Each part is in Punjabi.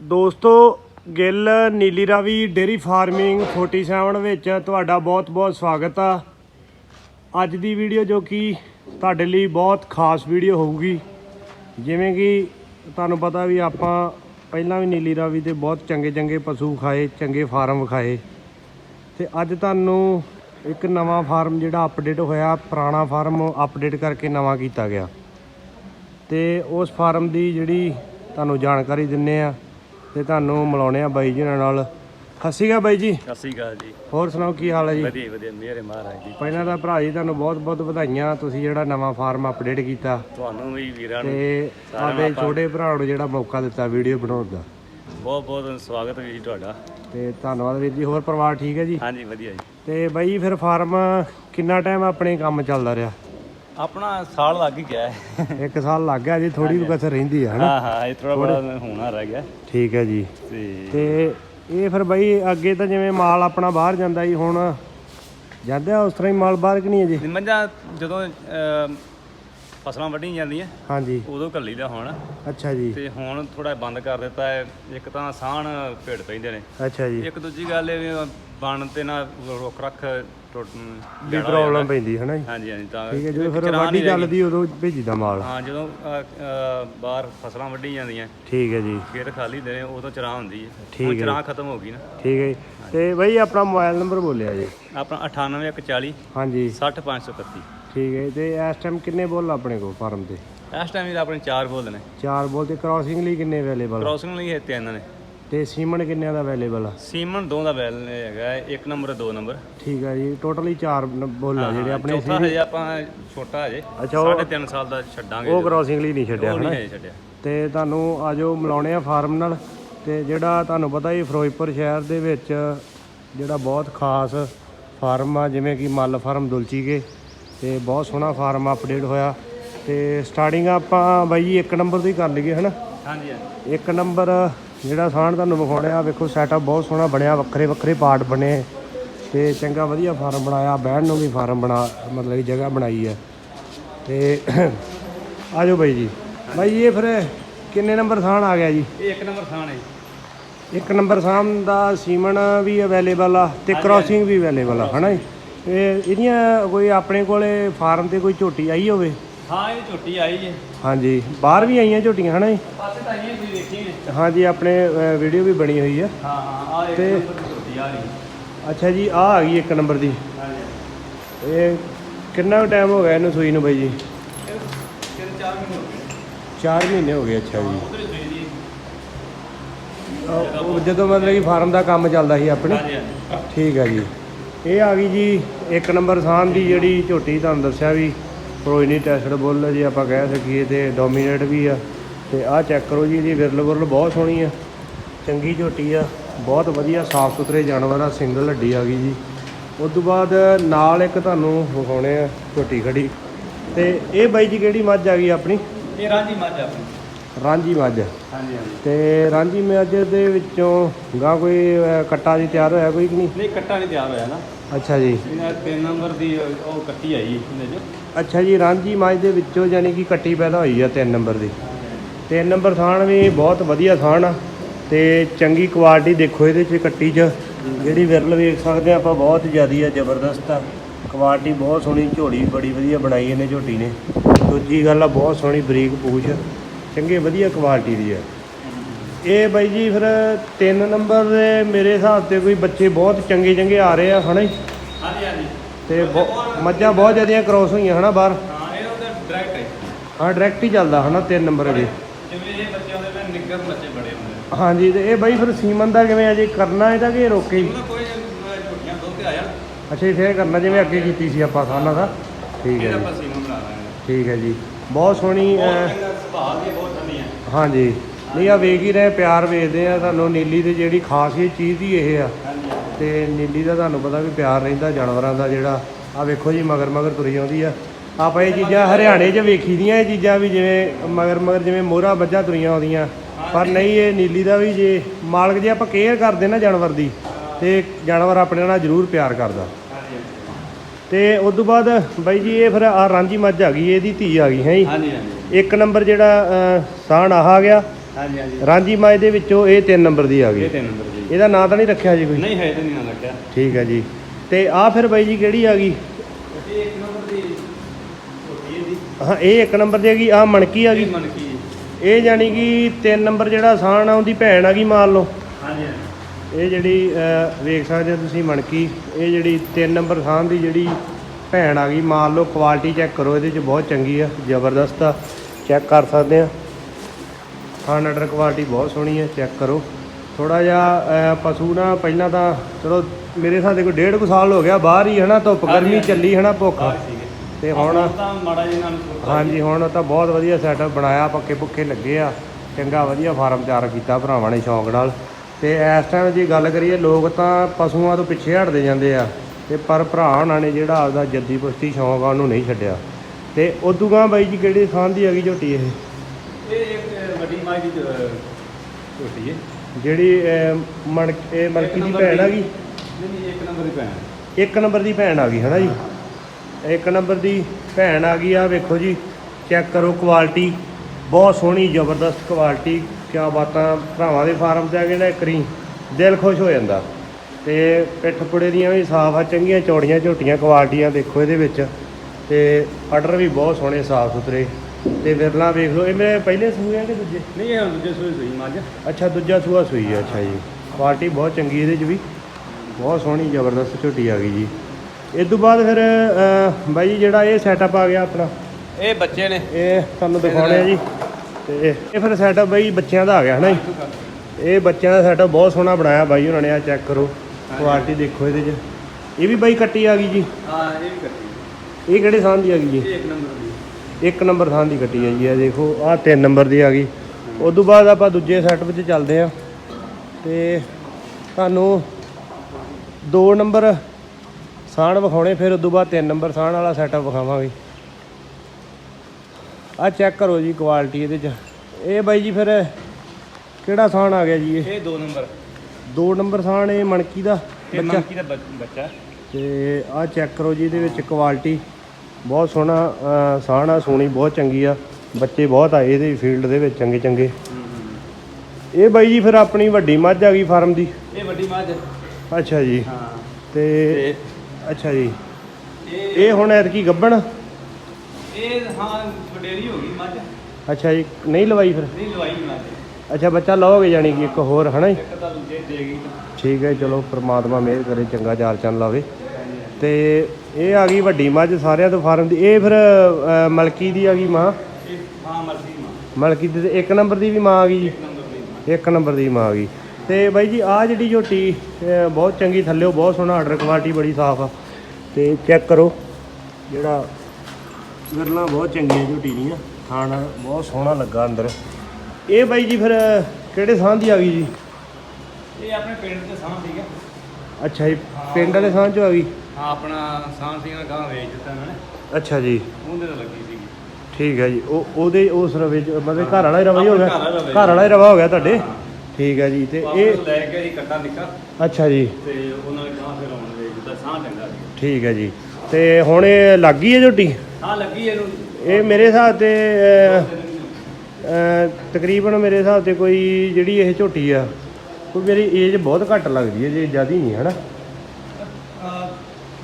ਦੋਸਤੋ, ਗਿੱਲ ਨੀਲੀ ਰਾਵੀ ਡੇਰੀ ਫਾਰਮਿੰਗ 47 ਵਿੱਚ ਤੁਹਾਡਾ ਬਹੁਤ-ਬਹੁਤ ਸਵਾਗਤ ਆ। ਅੱਜ ਦੀ ਵੀਡੀਓ ਜੋ ਕਿ ਤੁਹਾਡੇ ਲਈ ਬਹੁਤ ਖਾਸ ਵੀਡੀਓ ਹੋਊਗੀ। ਜਿਵੇਂ ਕਿ ਤੁਹਾਨੂੰ ਪਤਾ ਵੀ ਆਪਾਂ ਪਹਿਲਾਂ ਵੀ ਨੀਲੀ ਰਾਵੀ ਦੇ ਬਹੁਤ ਚੰਗੇ-ਚੰਗੇ ਪਸ਼ੂ ਖਾਏ, ਚੰਗੇ ਫਾਰਮ ਵਿਖਾਏ ਤੇ ਅੱਜ ਤੁਹਾਨੂੰ ਇੱਕ ਨਵਾਂ ਫਾਰਮ ਜਿਹੜਾ ਅਪਡੇਟ ਹੋਇਆ, ਪੁਰਾਣਾ ਫਾਰਮ ਅਪਡੇਟ ਕਰਕੇ ਨਵਾਂ ਕੀਤਾ ਗਿਆ। ਤੇ ਉਸ ਫਾਰਮ ਦੀ ਜਿਹੜੀ ਤੁਹਾਨੂੰ ਜਾਣਕਾਰੀ ਦਿੰਨੇ ਆ ਤੇ ਤੁਹਾਨੂੰ ਮਿਲਾਉਣੇ ਆ ਬਾਈ ਜੀ ਉਹਨਾਂ ਨਾਲ। ਹੱਸੀਗਾ ਬਾਈ ਜੀ। ਅਕਾਲ ਜੀ। ਹੋਰ ਸੁਣਾਓ ਕੀ ਹਾਲ ਹੈ ਜੀ? ਵਧੀਆ ਵਧੀਆ। ਮੇਰੇ ਮਹਾਰਾਜ ਜੀ। ਪਹਿਲਾਂ ਤਾਂ ਭਰਾ ਜੀ ਤੁਹਾਨੂੰ ਬਹੁਤ ਬਹੁਤ ਵਧਾਈਆਂ। ਤੁਸੀਂ ਜਿਹੜਾ ਨਵਾਂ ਫਾਰਮ ਅਪਡੇਟ ਕੀਤਾ। ਤੁਹਾਨੂੰ ਵੀ ਵੀਰਾਂ ਨੂੰ ਤੇ ਸਾਡੇ ਛੋਟੇ ਭਰਾ ਨੂੰ ਜਿਹੜਾ ਮੌਕਾ ਦਿੱਤਾ ਵੀਡੀਓ ਬਣਾਉਣ ਦਾ। ਬਹੁਤ ਬਹੁਤ ਸਵਾਗਤ ਵੀ ਜੀ ਤੁਹਾਡਾ। ਤੇ ਧੰਨਵਾਦ ਵੀਰ ਜੀ। ਹੋਰ ਪਰਿਵਾਰ ਠੀਕ ਹੈ ਜੀ? ਹਾਂਜੀ ਵਧੀਆ ਜੀ। ਤੇ ਬਾਈ ਜੀ ਫਿਰ ਫਾਰਮ ਕਿੰਨਾ ਟਾਈਮ ਆਪਣੇ ਕੰਮ ਚੱਲਦਾ ਰਿਹਾ? ਆਪਣਾ ਸਾਲ ਲੱਗ ਹੀ ਗਿਆ ਹੈ। ਇੱਕ ਸਾਲ ਲੱਗ ਗਿਆ ਜੀ ਥੋੜੀ ਵੀ ਕਸਰ ਰਹਿੰਦੀ ਹੈ ਹਨਾ ਹਾਂ ਹਾਂ ਇਹ ਥੋੜਾ ਬੜਾ ਹੋਣਾ ਰਹਿ ਗਿਆ। ਠੀਕ ਹੈ ਜੀ। ਤੇ ਤੇ ਇਹ ਫਿਰ ਬਾਈ ਅੱਗੇ ਤਾਂ ਜਿਵੇਂ ਮਾਲ ਆਪਣਾ ਬਾਹਰ ਜਾਂਦਾ ਜੀ ਹੁਣ ਜਾਂਦੇ ਉਸ ਤਰ੍ਹਾਂ ਹੀ ਮਾਲ ਬਾਹਰ ਕਿ ਨਹੀਂ ਅਜੇ ਨਿੰਮਜਾਂ ਜਦੋਂ ਅਮ, ਫਸਲਾਂ ਵੱਢੀਆਂ ਜਾਂਦੀਆਂ। ਹਾਂਜੀ। ਉਦੋਂ ਕੱਲੀ ਦਾ ਹੁਣ। ਅੱਛਾ ਜੀ। ਤੇ ਹੁਣ ਥੋੜਾ ਬੰਦ ਕਰ ਦਿੱਤਾ ਹੈ। ਇੱਕ ਤਾਂ ਸਾਣ ਭੇੜ ਪੈਂਦੇ ਨੇ। ਅੱਛਾ ਜੀ। ਇੱਕ ਦੂਜੀ ਗੱਲ ਇਹ ਵੀ ਬਣ ਤੇ ਨਾ ਰੁੱਖ ਰੱਖ ਵੀ ਪ੍ਰੋਬਲਮ ਪੈਂਦੀ ਹੈ ਨਾ ਜੀ? ਹਾਂਜੀ ਹਾਂਜੀ ਤਾਂ ਠੀਕ ਹੈ ਜਦੋਂ ਫਿਰ ਵਾਢੀ ਚੱਲਦੀ ਉਦੋਂ ਭੇਜੀਦਾ ਮਾਲ। ਹਾਂ ਜਦੋਂ ਬਾਹਰ ਫਸਲਾਂ ਵੱਢੀਆਂ ਜਾਂਦੀਆਂ। ਠੀਕ ਹੈ ਜੀ। ਖੇਤ ਖਾਲੀ ਦੇ ਨੇ ਉਦੋਂ ਚਰਾਂ ਹੁੰਦੀ ਹੈ। ਠੀਕ। ਚਰਾਂ ਖਤਮ ਹੋ ਗਈ ਨਾ। ਠੀਕ ਹੈ ਜੀ। ਤੇ ਬਾਈ ਆਪਣਾ ਮੋਬਾਈਲ ਨੰਬਰ ਬੋਲਿਆ ਜੀ। ਆਪਣਾ 98140 ਹਾਂਜੀ। 60531 ਠੀਕ ਹੈ ਤੇ ਇਸ ਟਾਈਮ ਕਿੰਨੇ ਬੋਲ ਆਪਣੇ ਕੋਲ ਫਾਰਮ ਤੇ ਇਸ ਟਾਈਮ ਵੀ ਆਪਣੇ ਚਾਰ ਬੋਲਦੇ ਨੇ। ਚਾਰ ਬੋਲ ਤੇ ਕ੍ਰਾਸਿੰਗ ਲਈ ਕਿੰਨੇ ਅਵੇਲੇਬਲ ਕ੍ਰੋਸਿੰਗ ਲਈ ਇਹ ਤਿੰਨ ਨੇ। ਤੇ ਸੀਮਨ ਕਿੰਨਿਆਂ ਦਾ ਅਵੇਲੇਬਲ ਆ? ਸੀਮਨ ਦੋ ਦਾ ਬੈਲ ਹੈਗਾ। ਹੈ, ਇੱਕ ਨੰਬਰ ਦੋ ਨੰਬਰ ਠੀਕ ਹੈ ਜੀ। ਟੋਟਲੀ ਚਾਰ ਬੋਲ ਆ ਜਿਹੜੇ ਆਪਣੇ ਚੌਥਾ ਹਜੇ ਆਪਾਂ ਛੋਟਾ ਹਜੇ। ਅੱਛਾ ਉਹ 3.5 ਸਾਲ ਦਾ ਛੱਡਾਂਗੇ ਉਹ ਕ੍ਰਾਸਿੰਗ ਲਈ ਨਹੀਂ ਛੱਡਿਆ ਉਹ ਹਨਾ? ਨਹੀਂ ਹਜੇ ਛੱਡਿਆ। ਤੇ ਤੁਹਾਨੂੰ ਆਜੋ ਮਿਲਾਉਣੇ ਆ ਫਾਰਮ ਨਾਲ ਤੇ ਜਿਹੜਾ ਤੁਹਾਨੂੰ ਪਤਾ ਹੀ ਫਿਰੋਜ਼ਪੁਰ ਸ਼ਹਿਰ ਦੇ ਵਿੱਚ ਜਿਹੜਾ ਬਹੁਤ ਖਾਸ ਫਾਰਮ ਆ ਜਿਵੇਂ ਕਿ ਮੱਲ ਫਾਰਮ ਦੁਲਚੀਗੇ ਤੇ ਬਹੁਤ ਸੋਹਣਾ ਫਾਰਮ ਅਪਡੇਟ ਹੋਇਆ। ਤੇ ਸਟਾਰਟਿੰਗ ਆਪਾਂ ਬਾਈ ਜੀ ਇੱਕ ਨੰਬਰ ਤੋਂ ਹੀ ਕਰ ਲਈਏ ਹਨਾ? ਹਾਂਜੀ ਹਾਂਜੀ। ਇੱਕ ਨੰਬਰ ਜਿਹੜਾ ਸਾਣ ਤੁਹਾਨੂੰ ਵਿਖਾਉਣੇ ਆ ਵੇਖੋ ਸੈਟਅਪ ਬਹੁਤ ਸੋਹਣਾ ਬਣਿਆ ਵੱਖਰੇ ਵੱਖਰੇ ਪਾਰਟ ਬਣੇ। ਤੇ ਚੰਗਾ ਵਧੀਆ ਫਾਰਮ ਬਣਾਇਆ ਬਹਿਣ ਨੂੰ ਵੀ ਫਾਰਮ ਬਣਾ ਮਤਲਬ ਕਿ ਜਗ੍ਹਾ ਬਣਾਈ ਹੈ ਤੇ ਆਜੋ ਬਾਈ ਜੀ। ਬਾਈ ਇਹ ਫਿਰ ਕਿੰਨੇ ਨੰਬਰ ਥਾਣ ਆ ਗਿਆ ਜੀ? ਇਹ ਇੱਕ ਨੰਬਰ ਥਾਣ ਹੈ ਇੱਕ ਨੰਬਰ ਥਾਣ ਦਾ ਸੀਮਨ ਵੀ ਅਵੇਲੇਬਲ ਆ ਤੇ ਕ੍ਰਾਸਿੰਗ ਵੀ ਅਵੇਲੇਬਲ ਆ ਹਨਾ ਜੀ? ਇਹ ਇਹਦੀਆਂ ਕੋਈ ਆਪਣੇ ਕੋਲੇ ਫਾਰਮ ਤੇ ਕੋਈ ਝੋਟੀ ਆਈ ਹੋਵੇ? ਹਾਂ ਇਹ ਝੋਟੀ ਆਈ ਹੈ ਹਾਂਜੀ। ਬਾਹਰ ਵੀ ਆਈਆਂ ਝੋਟੀਆਂ ਹਨਾ ਜੀ? ਪਾਸੇ ਤਾਂ ਆਈਆਂ ਤੁਸੀਂ ਦੇਖੀ ਨੇ ਹਾਂਜੀ ਆਪਣੇ ਵੀਡੀਓ ਵੀ ਬਣੀ ਹੋਈ ਆ। ਹਾਂ ਹਾਂ ਆ ਇੱਕ ਤੇ- ਨੰਬਰ ਦੀ ਝੋਟੀ ਆ ਰਹੀ ਅੱਛਾ ਜੀ ਆ ਆ ਗਈ ਇੱਕ ਨੰਬਰ ਦੀ। ਹਾਂਜੀ ਇਹ ਕਿੰਨਾ ਟਾਈਮ ਹੋ ਗਿਆ ਇਹਨੂੰ ਸੂਈ ਨੂੰ ਬਾਈ ਜੀ? ਇਹ ਤਿੰਨ ਚਾਰ ਮਹੀਨੇ ਹੋ ਗਏ। 4 ਮਹੀਨੇ ਹੋ ਗਏ ਅੱਛਾ ਜੀ। ਉਧਰ ਸੂਈ ਦੀ। ਉਹ- ਉਹ ਜਦੋਂ ਮਤਲਬ ਕਿ ਫਾਰਮ ਦਾ ਕੰਮ ਚੱਲਦਾ ਸੀ ਆਪਣੇ? ਹਾਂਜੀ ਹਾਂਜੀ। ਠੀਕ ਹੈ ਜੀ। ਇਹ ਆ ਗਈ ਜੀ, ਇੱਕ ਨੰਬਰ ਸਾਨ ਦੀ ਜਿਹੜੀ ਝੋਟੀ ਤੁਹਾਨੂੰ ਦੱਸਿਆ ਵੀ ਪ੍ਰੋਇਨੀ ਟੈਸਟ ਬੁੱਲ ਜੇ ਆਪਾਂ ਕਹਿ ਸਕੀਏ ਤੇ ਡੋਮੀਨੇਟ ਵੀ ਆ। ਤੇ ਆਹ ਚੈੱਕ ਕਰੋ ਜੀ, ਇਹਦੀ ਵਿਰਲ ਵਿਰਲ ਬਹੁਤ ਸੋਹਣੀ ਆ। ਚੰਗੀ ਝੋਟੀ ਆ, ਬਹੁਤ ਵਧੀਆ ਸਾਫ਼ ਸੁਥਰੇ ਜਾਨਵਰ ਆ, ਸਿੰਗਲ ਹੱਡੀ ਆ ਗਈ ਜੀ। ਉਸ ਤੋਂ ਬਾਅਦ ਨਾਲ ਇੱਕ ਤੁਹਾਨੂੰ ਵਿਖਾਉਣੇ ਆ ਝੋਟੀ ਖੜੀ। ਤੇ ਇਹ ਬਾਈ ਜੀ ਕਿਹੜੀ ਮੱਝ ਆ ਗਈ ਆਪਣੀ? ਇਹ ਰਾਂਝੀ ਮੱਝ ਆਪਣੀ। ਰਾਂਝੀ ਮੱਝ। ਹਾਂਜੀ ਹਾਂਜੀ। ਤੇ ਰਾਂਝੀ ਮੱਝ ਦੇ ਵਿੱਚੋਂ ਗਾਂ ਕੋਈ ਅਹ, ਕੱਟਾ ਦੀ ਤਿਆਰ ਹੋਇਆ ਕੋਈ ਕਿ ਨਹੀਂ? ਨਹੀਂ ਕੱਟਾ ਨਹੀਂ ਤਿਆਰ ਹੋਇਆ ਨਾ। ਅੱਛਾ ਜੀ। ਇਹਨਾਂ ਤਿੰਨ ਨੰਬਰ ਦੀ ਉਹ ਉਹ ਕੱਟੀ ਆਈ ਇਹਦੇ ਚ। ਅੱਛਾ ਜੀ ਰਾਂਝੀ ਮੱਝ ਦੇ ਵਿੱਚੋਂ ਯਾਨੀ ਕਿ ਕੱਟੀ ਪੈਦਾ ਹੋਈ ਆ 3 ਨੰਬਰ ਦੀ। 3 ਨੰਬਰ ਥਾਣ ਵੀ ਬਹੁਤ ਵਧੀਆ ਥਾਣ ਆ। ਤੇ ਚੰਗੀ ਕੁਆਲਿਟੀ ਦੇਖੋ ਇਹਦੇ 'ਚ ਕੱਟੀ 'ਚ। ਜਿਹੜੀ ਵਿਰਲ ਵੇਖ ਸਕਦੇ ਆ ਆਪਾਂ ਬਹੁਤ ਜ਼ਿਆਦੀ ਆ ਜ਼ਬਰਦਸਤ ਆ। ਕੁਆਲਿਟੀ ਬਹੁਤ ਸੋਹਣੀ ਝੋਲੀ ਵੀ ਬੜੀ ਵਧੀਆ ਬਣਾਈ ਇਹਨੇ ਝੋਟੀ ਨੇ। ਦੂਜੀ ਗੱਲ ਆ ਬਹੁਤ ਸੋਹਣੀ ਬਰੀਕ ਪੂਛ। ਚੰਗੇ ਵਧੀਆ ਕੁਆਲਿਟੀ ਦੀ ਆ ਇਹ ਬਾਈ ਜੀ ਫਿਰ 3 ਨੰਬਰ ਦੇ ਮੇਰੇ ਹਿਸਾਬ ਤੇ ਕੋਈ ਬੱਚੇ ਬਹੁਤ ਚੰਗੇ ਚੰਗੇ ਆ ਰਹੇ ਆ ਹਨਾ ਜੀ? ਹਾਂਜੀ ਹਾਂਜੀ। ਤੇ ਮੱਝਾਂ ਬਹੁਤ ਜ਼ਿਆਦੀਆਂ ਕ੍ਰੋਸ ਹੋਈਆਂ ਹਨਾ ਬਾਹਰ? ਹਾਂ ਇਹ ਉਹਦਾ ਡਾਇਰੈਕਟ ਹੈ। ਹਾਂ ਡਾਇਰੈਕਟ ਹੀ ਚੱਲਦਾ ਹਨਾ 3 ਨੰਬਰ ਅਜੇ ਜਿਵੇਂ ਇਹ ਬੱਚਿਆਂ ਦੇ ਵਿੱਚ ਨਿੱਗਰ ਬੱਚੇ ਬੜੇ ਹੁੰਦੇ ਹਾਂਜੀ ਤੇ ਇਹ ਬਾਈ ਫਿਰ ਸੀਮਨ ਦਾ ਕਿਵੇਂ ਅਜੇ ਕਰਨਾ ਇਹਦਾ ਕਿ ਰੋਕੇ ਹੀ? ਕੋਈ ਝੋਟੀਆਂ ਦੋ ਤੇ ਆ ਜਾਣ ਅੱਛਾ ਜੀ ਫੇਰ ਕਰਨਾ ਜਿਵੇਂ ਅੱਗੇ ਕੀਤੀ ਸੀ ਆਪਾਂ ਖਾਣਾ ਦਾ ਠੀਕ ਹੈ ਇਹਦਾ ਜੀ। ਠੀਕ ਹੈ ਜੀ। ਬਹੁਤ ਸੋਹਣੀ ਦੀ ਬਹੁਤ ਹੈ। ਹਾਂਜੀ। ਨਹੀਂ ਆ ਵੇਖ ਹੀ ਰਹੇ ਪਿਆਰ ਵੇਖਦੇ ਆ ਤੁਹਾਨੂੰ ਨੀਲੀ ਦੀ ਜਿਹੜੀ ਖਾਸੀਅਤ ਚੀਜ਼ ਹੀ ਇਹ ਆ। ਤੇ ਨੀਲੀ ਦਾ ਤੁਹਾਨੂੰ ਪਤਾ ਵੀ ਪਿਆਰ ਰਹਿੰਦਾ ਜਾਨਵਰਾਂ ਦਾ ਜਿਹੜਾ ਆ ਵੇਖੋ ਜੀ ਮਗਰ ਮਗਰ ਤੁਰੀ ਆਉਂਦੀ ਆ। ਆਪਾਂ ਇਹ ਚੀਜ਼ਾਂ ਹਰਿਆਣੇ 'ਚ ਵੇਖੀ ਦੀਆਂ ਇਹ ਚੀਜ਼ਾਂ ਵੀ ਜਿਵੇਂ ਮਗਰ ਮਗਰ ਜਿਵੇਂ ਮੋਹਰਾ ਬੱਜਾ ਤੁਰੀਆਂ ਆਉਂਦੀਆਂ। ਪਰ ਨਹੀਂ ਇਹ ਨੀਲੀ ਦਾ ਵੀ ਜੇ ਮਾਲਕ ਜੇ ਆਪਾਂ ਕੇਅਰ ਕਰਦੇ ਨਾ ਜਾਨਵਰ ਦੀ ਤੇ ਜਾਨਵਰ ਆਪਣੇ ਨਾਲ ਜ਼ਰੂਰ ਪਿਆਰ ਕਰਦਾ। ਤੇ ਉਸ ਤੋਂ ਬਾਅਦ ਬਾਈ ਜੀ ਇਹ ਫਿਰ ਆ ਰਾਂਝੀ ਮੱਝ ਆ ਗਈ ਇਹਦੀ ਧੀ ਆ ਗਈ ਹੈ ਜੀ? ਹਾਂਜੀ ਹਾਂਜੀ। ਇੱਕ ਨੰਬਰ ਜਿਹੜਾ ਅਹ, ਸਾਣ ਆਹ ਆ ਗਿਆ। ਹਾਂਜੀ ਹਾਂਜੀ। ਰਾਂਝੀ ਮਾਈ ਦੇ ਵਿੱਚੋਂ ਇਹ 3 ਨੰਬਰ ਦੀ ਆ ਇਹ ਗਈ ਤਿੰਨ ਨੰਬਰ ਜੀ ਇਹਦਾ ਨਾਂ ਤਾਂ ਨਹੀਂ ਰੱਖਿਆ ਜੀ ਕੋਈ? ਨਹੀਂ ਹੈ ਤੇ ਨਹੀਂ ਨਾ ਲੱਗਿਆ ਠੀਕ ਹੈ ਜੀ। ਤੇ ਆ ਫਿਰ ਬਾਈ ਜੀ ਕਿਹੜੀ ਆ ਗਈ? ਇਹ ਇੱਕ ਨੰਬਰ ਦੀ ਹੈ ਇਹ ਇੱਕ ਨੰਬਰ ਦੀ ਹੈਗੀ ਆ ਮਣਕੀ ਆ ਗਈ। ਇਹ ਮਨ ਕੀ ਇਹ ਜਾਨੀ ਕਿ 3 ਨੰਬਰ ਜਿਹੜਾ ਸਾਣ ਆ ਉਹਦੀ ਭੈਣ ਆ ਗਈ ਮੰਨ ਲਓ ਹਾਂਜੀ ਇਹ ਜਿਹੜੀ ਵੇਖ ਸਕਦੇ ਹੋ ਤੁਸੀਂ ਮਣਕੀ ਇਹ ਜਿਹੜੀ 3 ਨੰਬਰ ਥਾਂ ਦੀ ਜਿਹੜੀ ਭੈਣ ਆ ਗਈ ਮੰਨ ਲਓ ਕੁਆਲਿਟੀ ਚੈੱਕ ਕਰੋ ਇਹਦੇ 'ਚ ਬਹੁਤ ਚੰਗੀ ਆ ਜ਼ਬਰਦਸਤ ਆ ਚੈੱਕ ਕਰ ਸਕਦੇ ਆ। ਖਾਣ ਆਰਡਰ ਕੁਆਲਿਟੀ ਬਹੁਤ ਸੋਹਣੀ ਹੈ ਚੈੱਕ ਕਰੋ। ਥੋੜਾ ਜਿਹਾ ਪਸ਼ੂ ਨਾ ਪਹਿਲਾਂ ਤਾਂ ਚਲੋ ਮੇਰੇ ਹਿਸਾਬ ਦੇ ਕੋਈ ਡੇਢ ਕੁ ਸਾਲ ਹੋ ਗਿਆ ਬਾਹਰ ਹੀ ਹਨਾ ਧੁੱਪ ਗਰਮੀ। ਚੱਲੀ ਹਨਾ ਭੁੱਖ। ਤੇ ਹੁਣ ਹਾਂਜੀ ਹੁਣ ਤਾਂ ਬਹੁਤ ਵਧੀਆ ਸੈਟਅਪ ਬਣਾਇਆ ਪੱਕੇ ਪੁੱਕੇ ਲੱਗੇ ਆ। ਚੰਗਾ ਵਧੀਆ ਫਾਰਮ ਤਿਆਰ ਕੀਤਾ ਭਰਾਵਾਂ ਨੇ ਸ਼ੌਂਕ ਨਾਲ। ਤੇ ਇਸ ਟਾਈਮ ਜੇ ਗੱਲ ਕਰੀਏ ਲੋਕ ਤਾਂ ਪਸ਼ੂਆਂ ਤੋਂ ਪਿੱਛੇ ਹਟਦੇ ਜਾਂਦੇ ਆ। ਤੇ ਪਰ ਭਰਾ ਉਹਨਾਂ ਨੇ ਜਿਹੜਾ ਆਪਦਾ ਜੱਦੀ ਪੁਸ਼ਤੀ ਸ਼ੌਂਕ ਆ ਉਹਨੂੰ ਨਹੀਂ ਛੱਡਿਆ। ਤੇ ਉਦੋਂ ਗਾਂ ਬਾਈ ਜੀ ਕਿਹੜੀ ਥਾਂ ਦੀ ਹੈਗੀ ਝੋਟੀ ਇਹ? ਇਹ ਇੱਕ ਵੱਡੀ ਮਾਈ ਦੀ ਹੈ ਜਿਹੜੀ ਮਣ ਇਹ ਦੀ ਭੈਣ ਨਹੀਂ ਨਹੀਂ ਇੱਕ ਨੰਬਰ ਦੀ ਭੈਣ ਇੱਕ ਨੰਬਰ ਦੀ ਭੈਣ ਆ ਗਈ ਹੈ ਨਾ ਜੀ? ਇੱਕ ਨੰਬਰ ਦੀ ਭੈਣ ਆ ਗਈ ਆ ਵੇਖੋ ਜੀ ਚੈੱਕ ਕਰੋ ਕੁਆਲਿਟੀ। ਬਹੁਤ ਸੋਹਣੀ ਜ਼ਬਰਦਸਤ ਕੁਆਲਿਟੀ। ਕਿਆ ਬਾਤਾਂ ਭਰਾਵਾਂ ਦੇ ਫਾਰਮ ਤੇ ਆ ਗਏ ਨਾ ਕਰੀ ਦਿਲ ਖੁਸ਼ ਹੋ ਜਾਂਦਾ। ਤੇ ਪਿੱਠ ਪੁੜੇ ਦੀਆਂ ਵੀ ਸਾਫ਼ ਆ ਚੰਗੀਆਂ ਚੌੜੀਆਂ ਝੋਟੀਆਂ ਕੁਆਲਿਟੀਆਂ ਦੇਖੋ ਇਹਦੇ ਵਿੱਚ। ਤੇ ਆਰਡਰ ਵੀ ਬਹੁਤ ਸੋਹਣੇ ਸਾਫ਼ ਸੁਥਰੇ। ਤੇ ਵਿਰਲਾ ਵੇਖ ਲਓ ਇਹ ਮੇਰੇ ਪਹਿਲੇ ਸੂਏ ਆ ਕਿ ਦੂਜੇ? ਨਹੀਂ ਇਹ ਦੂਜੇ ਸੂਈ ਸੂਈ ਮੱਝ ਅੱਛਾ ਦੂਜਾ ਸੂਆ ਸੂਈ ਹੈ ਅੱਛਾ ਜੀ। ਕੁਆਲਿਟੀ ਬਹੁਤ ਚੰਗੀ ਇਹਦੇ 'ਚ ਵੀ। ਬਹੁਤ ਸੋਹਣੀ ਜ਼ਬਰਦਸਤ ਝੋਟੀ ਆ ਗਈ ਜੀ। ਇਸ ਤੋਂ ਬਾਅਦ ਫਿਰ ਅਹ, ਬਾਈ ਜੀ ਜਿਹੜਾ ਇਹ ਸੈਟਅਪ ਆ ਗਿਆ ਆਪਣਾ? ਇਹ ਬੱਚੇ ਨੇ। ਇਹ ਤੁਹਾਨੂੰ ਦਿਖਾਉਣੇ ਆ ਜੀ। ਤੇ ਇਹ ਫਿਰ ਸੈਟਅਪ ਬਾਈ ਬੱਚਿਆਂ ਦਾ ਆ ਗਿਆ ਹਨਾ ਜੀ? ਇਹ ਬੱਚਿਆਂ ਦਾ ਸੈਟਅਪ ਬਹੁਤ ਸੋਹਣਾ ਬਣਾਇਆ ਬਾਈ ਉਹਨਾਂ ਨੇ ਆ ਚੈੱਕ ਕਰੋ। ਕੁਆਲਿਟੀ ਦੇਖੋ ਇਹਦੇ 'ਚ। ਇਹ ਵੀ ਬਾਈ ਕੱਟੀ ਆ ਗਈ ਜੀ? ਹਾਂ ਇਹ ਵੀ ਕੱਟੀ ਇਹ ਕਿਹੜੇ ਥਾਂ ਦੀ ਆ ਗਈ ਜੀ? ਇਹ ਇੱਕ ਨੰਬਰ ਦੀ ਇੱਕ ਨੰਬਰ ਥਾਂ ਦੀ ਕੱਟੀ ਹੈ ਜੀ ਇਹ ਦੇਖੋ ਆਹ ਤਿੰਨ ਨੰਬਰ ਦੀ ਆ ਗਈ। ਉਸ ਤੋਂ ਬਾਅਦ ਆਪਾਂ ਦੂਜੇ ਸੈੱਟ ਵਿੱਚ ਚੱਲਦੇ ਆ ਤੇ ਤੁਹਾਨੂੰ ਦੋ ਨੰਬਰ ਸਾਣ ਵਿਖਾਉਣੇ ਫਿਰ ਉਸ ਤੋਂ ਬਾਅਦ ਤਿੰਨ ਨੰਬਰ ਸਾਣ ਵਾਲਾ ਸੈਟਅਪ ਵਿਖਾਵਾਂਗੇ। ਆ ਚੈੱਕ ਕਰੋ ਜੀ ਕੁਆਲਿਟੀ ਇਹਦੇ ਚ। ਇਹ ਬਾਈ ਜੀ ਫਿਰ ਕਿਹੜਾ ਸਾਣ ਆ ਗਿਆ ਜੀ ਇਹ? ਇਹ ਦੋ ਨੰਬਰ। ਦੋ ਨੰਬਰ ਸਾਣ ਇਹ ਮਣਕੀ ਦਾ ਇਹ ਬੱਚਾ। ਮੰਕੀ ਦਾ ਬੱਚ- ਬੱਚਾ। ਤੇ ਆਹ ਚੈੱਕ ਕਰੋ ਜੀ ਇਹਦੇ ਵਿੱਚ ਕੁਆਲਿਟੀ ਬਹੁਤ ਸੋਹਣਾ ਅਹ, ਸਾਣ ਆ ਸੋਹਣੀ ਬਹੁਤ ਚੰਗੀ ਆ। ਬੱਚੇ ਬਹੁਤ ਆਏ ਇਹਦੇ ਫੀਲਡ ਦੇ ਵਿੱਚ ਚੰਗੇ ਚੰਗੇ। ਇਹ ਬਾਈ ਜੀ ਫਿਰ ਆਪਣੀ ਵੱਡੀ ਮੱਝ ਆ ਗਈ ਫਾਰਮ ਦੀ। ਇਹ ਵੱਡੀ ਮੱਝ। ਅੱਛਾ ਜੀ। ਹਾਂ। ਤੇ ਤੇ ਅੱਛਾ ਜੀ। ਇਹ ਇਹ ਹੁਣ ਐਤਕੀ ਗੱਬਣ ਇਹ ਹਾਂ ਵਡੇਰੀ ਹੋ ਗਈ ਮੱਝ। ਅੱਛਾ ਜੀ ਨਹੀਂ ਲਵਾਈ ਫਿਰ? ਨਹੀਂ ਲਵਾਈ ਮੱਝ। ਅੱਛਾ ਬੱਚਾ ਲਓਗੇ ਜਾਣੀ ਕਿ ਇੱਕ ਹੋਰ ਹਨਾ ਜੀ? ਇੱਕ ਤਾਂ ਦੂਜੇ ਦੇਗੀ ਠੀਕ ਹੈ ਚਲੋ ਪ੍ਰਮਾਤਮਾ ਮਿਹਰ ਕਰੇ ਚੰਗਾ ਚਾਰ ਚੰਨ ਲਾਵੇ। ਤੇ ਇਹ ਆ ਗਈ ਵੱਡੀ ਮੱਝ ਸਾਰਿਆਂ ਤੋਂ ਫਾਰਮ ਦੀ। ਇਹ ਫਿਰ ਮਲਕੀ ਦੀ ਆ ਗਈ ਮਾਂ? ਮਲਕੀ ਦੀ ਤੇ ਇੱਕ ਨੰਬਰ ਦੀ ਵੀ ਮਾਂ ਆ ਗਈ ਜੀ? ਇੱਕ ਨੰਬਰ ਦੀ ਮਾਂ। ਆ ਗਈ। ਤੇ ਬਾਈ ਜੀ ਆ ਜਿਹੜੀ ਝੋਟੀ ਅਹ ਬਹੁਤ ਚੰਗੀ ਥੱਲਿਓ ਬਹੁਤ ਸੋਹਣਾ ਆਰਡਰ ਕੁਆਲਿਟੀ ਬੜੀ ਸਾਫ਼ ਆ। ਤੇ ਚੈੱਕ ਕਰੋ ਜਿਹੜਾ ਵਿਰਲਾ ਬਹੁਤ ਚੰਗੀ ਹੈ ਝੋਟੀ ਦੀਆਂ ਖਾਣਾ ਬਹੁਤ ਸੋਹਣਾ ਲੱਗਾ ਅੰਦਰ। ਇਹ ਬਾਈ ਜੀ ਫਿਰ ਕਿਹੜੇ ਥਾਂ ਦੀ ਆ ਗਈ ਜੀ? ਇਹ ਆਪਣੇ ਪਿੰਡ ਦੇ ਸਾਹ ਸੀਗਾ। ਅੱਛਾ ਜੀ ਪਿੰਡ ਵਾਲੇ ਥਾਂ ਚੋਂ ਆ ਗਈ? ਹਾਂ ਆਪਣਾ ਸਾਹ ਸੀਗਾ ਗਾਂ ਵੇਚ ਦਿੱਤਾ ਇਹਨਾਂ ਨੇ। ਅੱਛਾ ਜੀ। ਉਹਦੇ ਤੋਂ ਲੱਗੀ ਸੀਗੀ। ਠੀਕ ਹੈ ਜੀ ਉਹ ਉਹਦੇ ਉਸ ਰਵੇ ਚ ਮਤਲਬ ਘਰ ਵਾਲਾ ਹੀ ਰਵਾ ਹੀ ਹੋ ਗਿਆ? ਘਰ ਵਾਲਾ ਰਵਾ ਹੀ। ਘਰ ਵਾਲਾ ਹੀ ਰਵਾ ਹੋ ਗਿਆ ਤੁਹਾਡੇ? ਠੀਕ ਹੈ ਜੀ ਤੇ ਇਹ ਲੈ ਕੇ ਹੀ ਕੱਟਾ ਨਿੱਕਾ। ਅੱਛਾ ਜੀ। ਤੇ ਉਹਨਾਂ ਨੇ ਗਾਂ ਫਿਰ ਆਉਣ ਵੇਚ ਦਿੱਤਾ ਸਾਹ ਚੰਗਾ ਸੀ ਠੀਕ ਹੈ ਜੀ ਤੇ ਹੁਣ ਇਹ ਲੱਗ ਗਈ ਹੈ ਝੋਟੀ? ਹਾਂ ਲੱਗੀ ਇਹਨੂੰ। ਇਹ ਮੇਰੇ ਹਿਸਾਬ ਤੇ ਅਹ, ਤਕਰੀਬਨ ਮੇਰੇ ਹਿਸਾਬ ਤੇ ਕੋਈ ਜਿਹੜੀ ਇਹ ਝੋਟੀ ਆ ਕੋਈ ਮੇਰੀ ਏਜ ਬਹੁਤ ਘੱਟ ਲੱਗਦੀ ਹੈ ਜੇ ਜ਼ਿਆਦੀ ਨਹੀਂ ਹਨਾ? ਅਹ,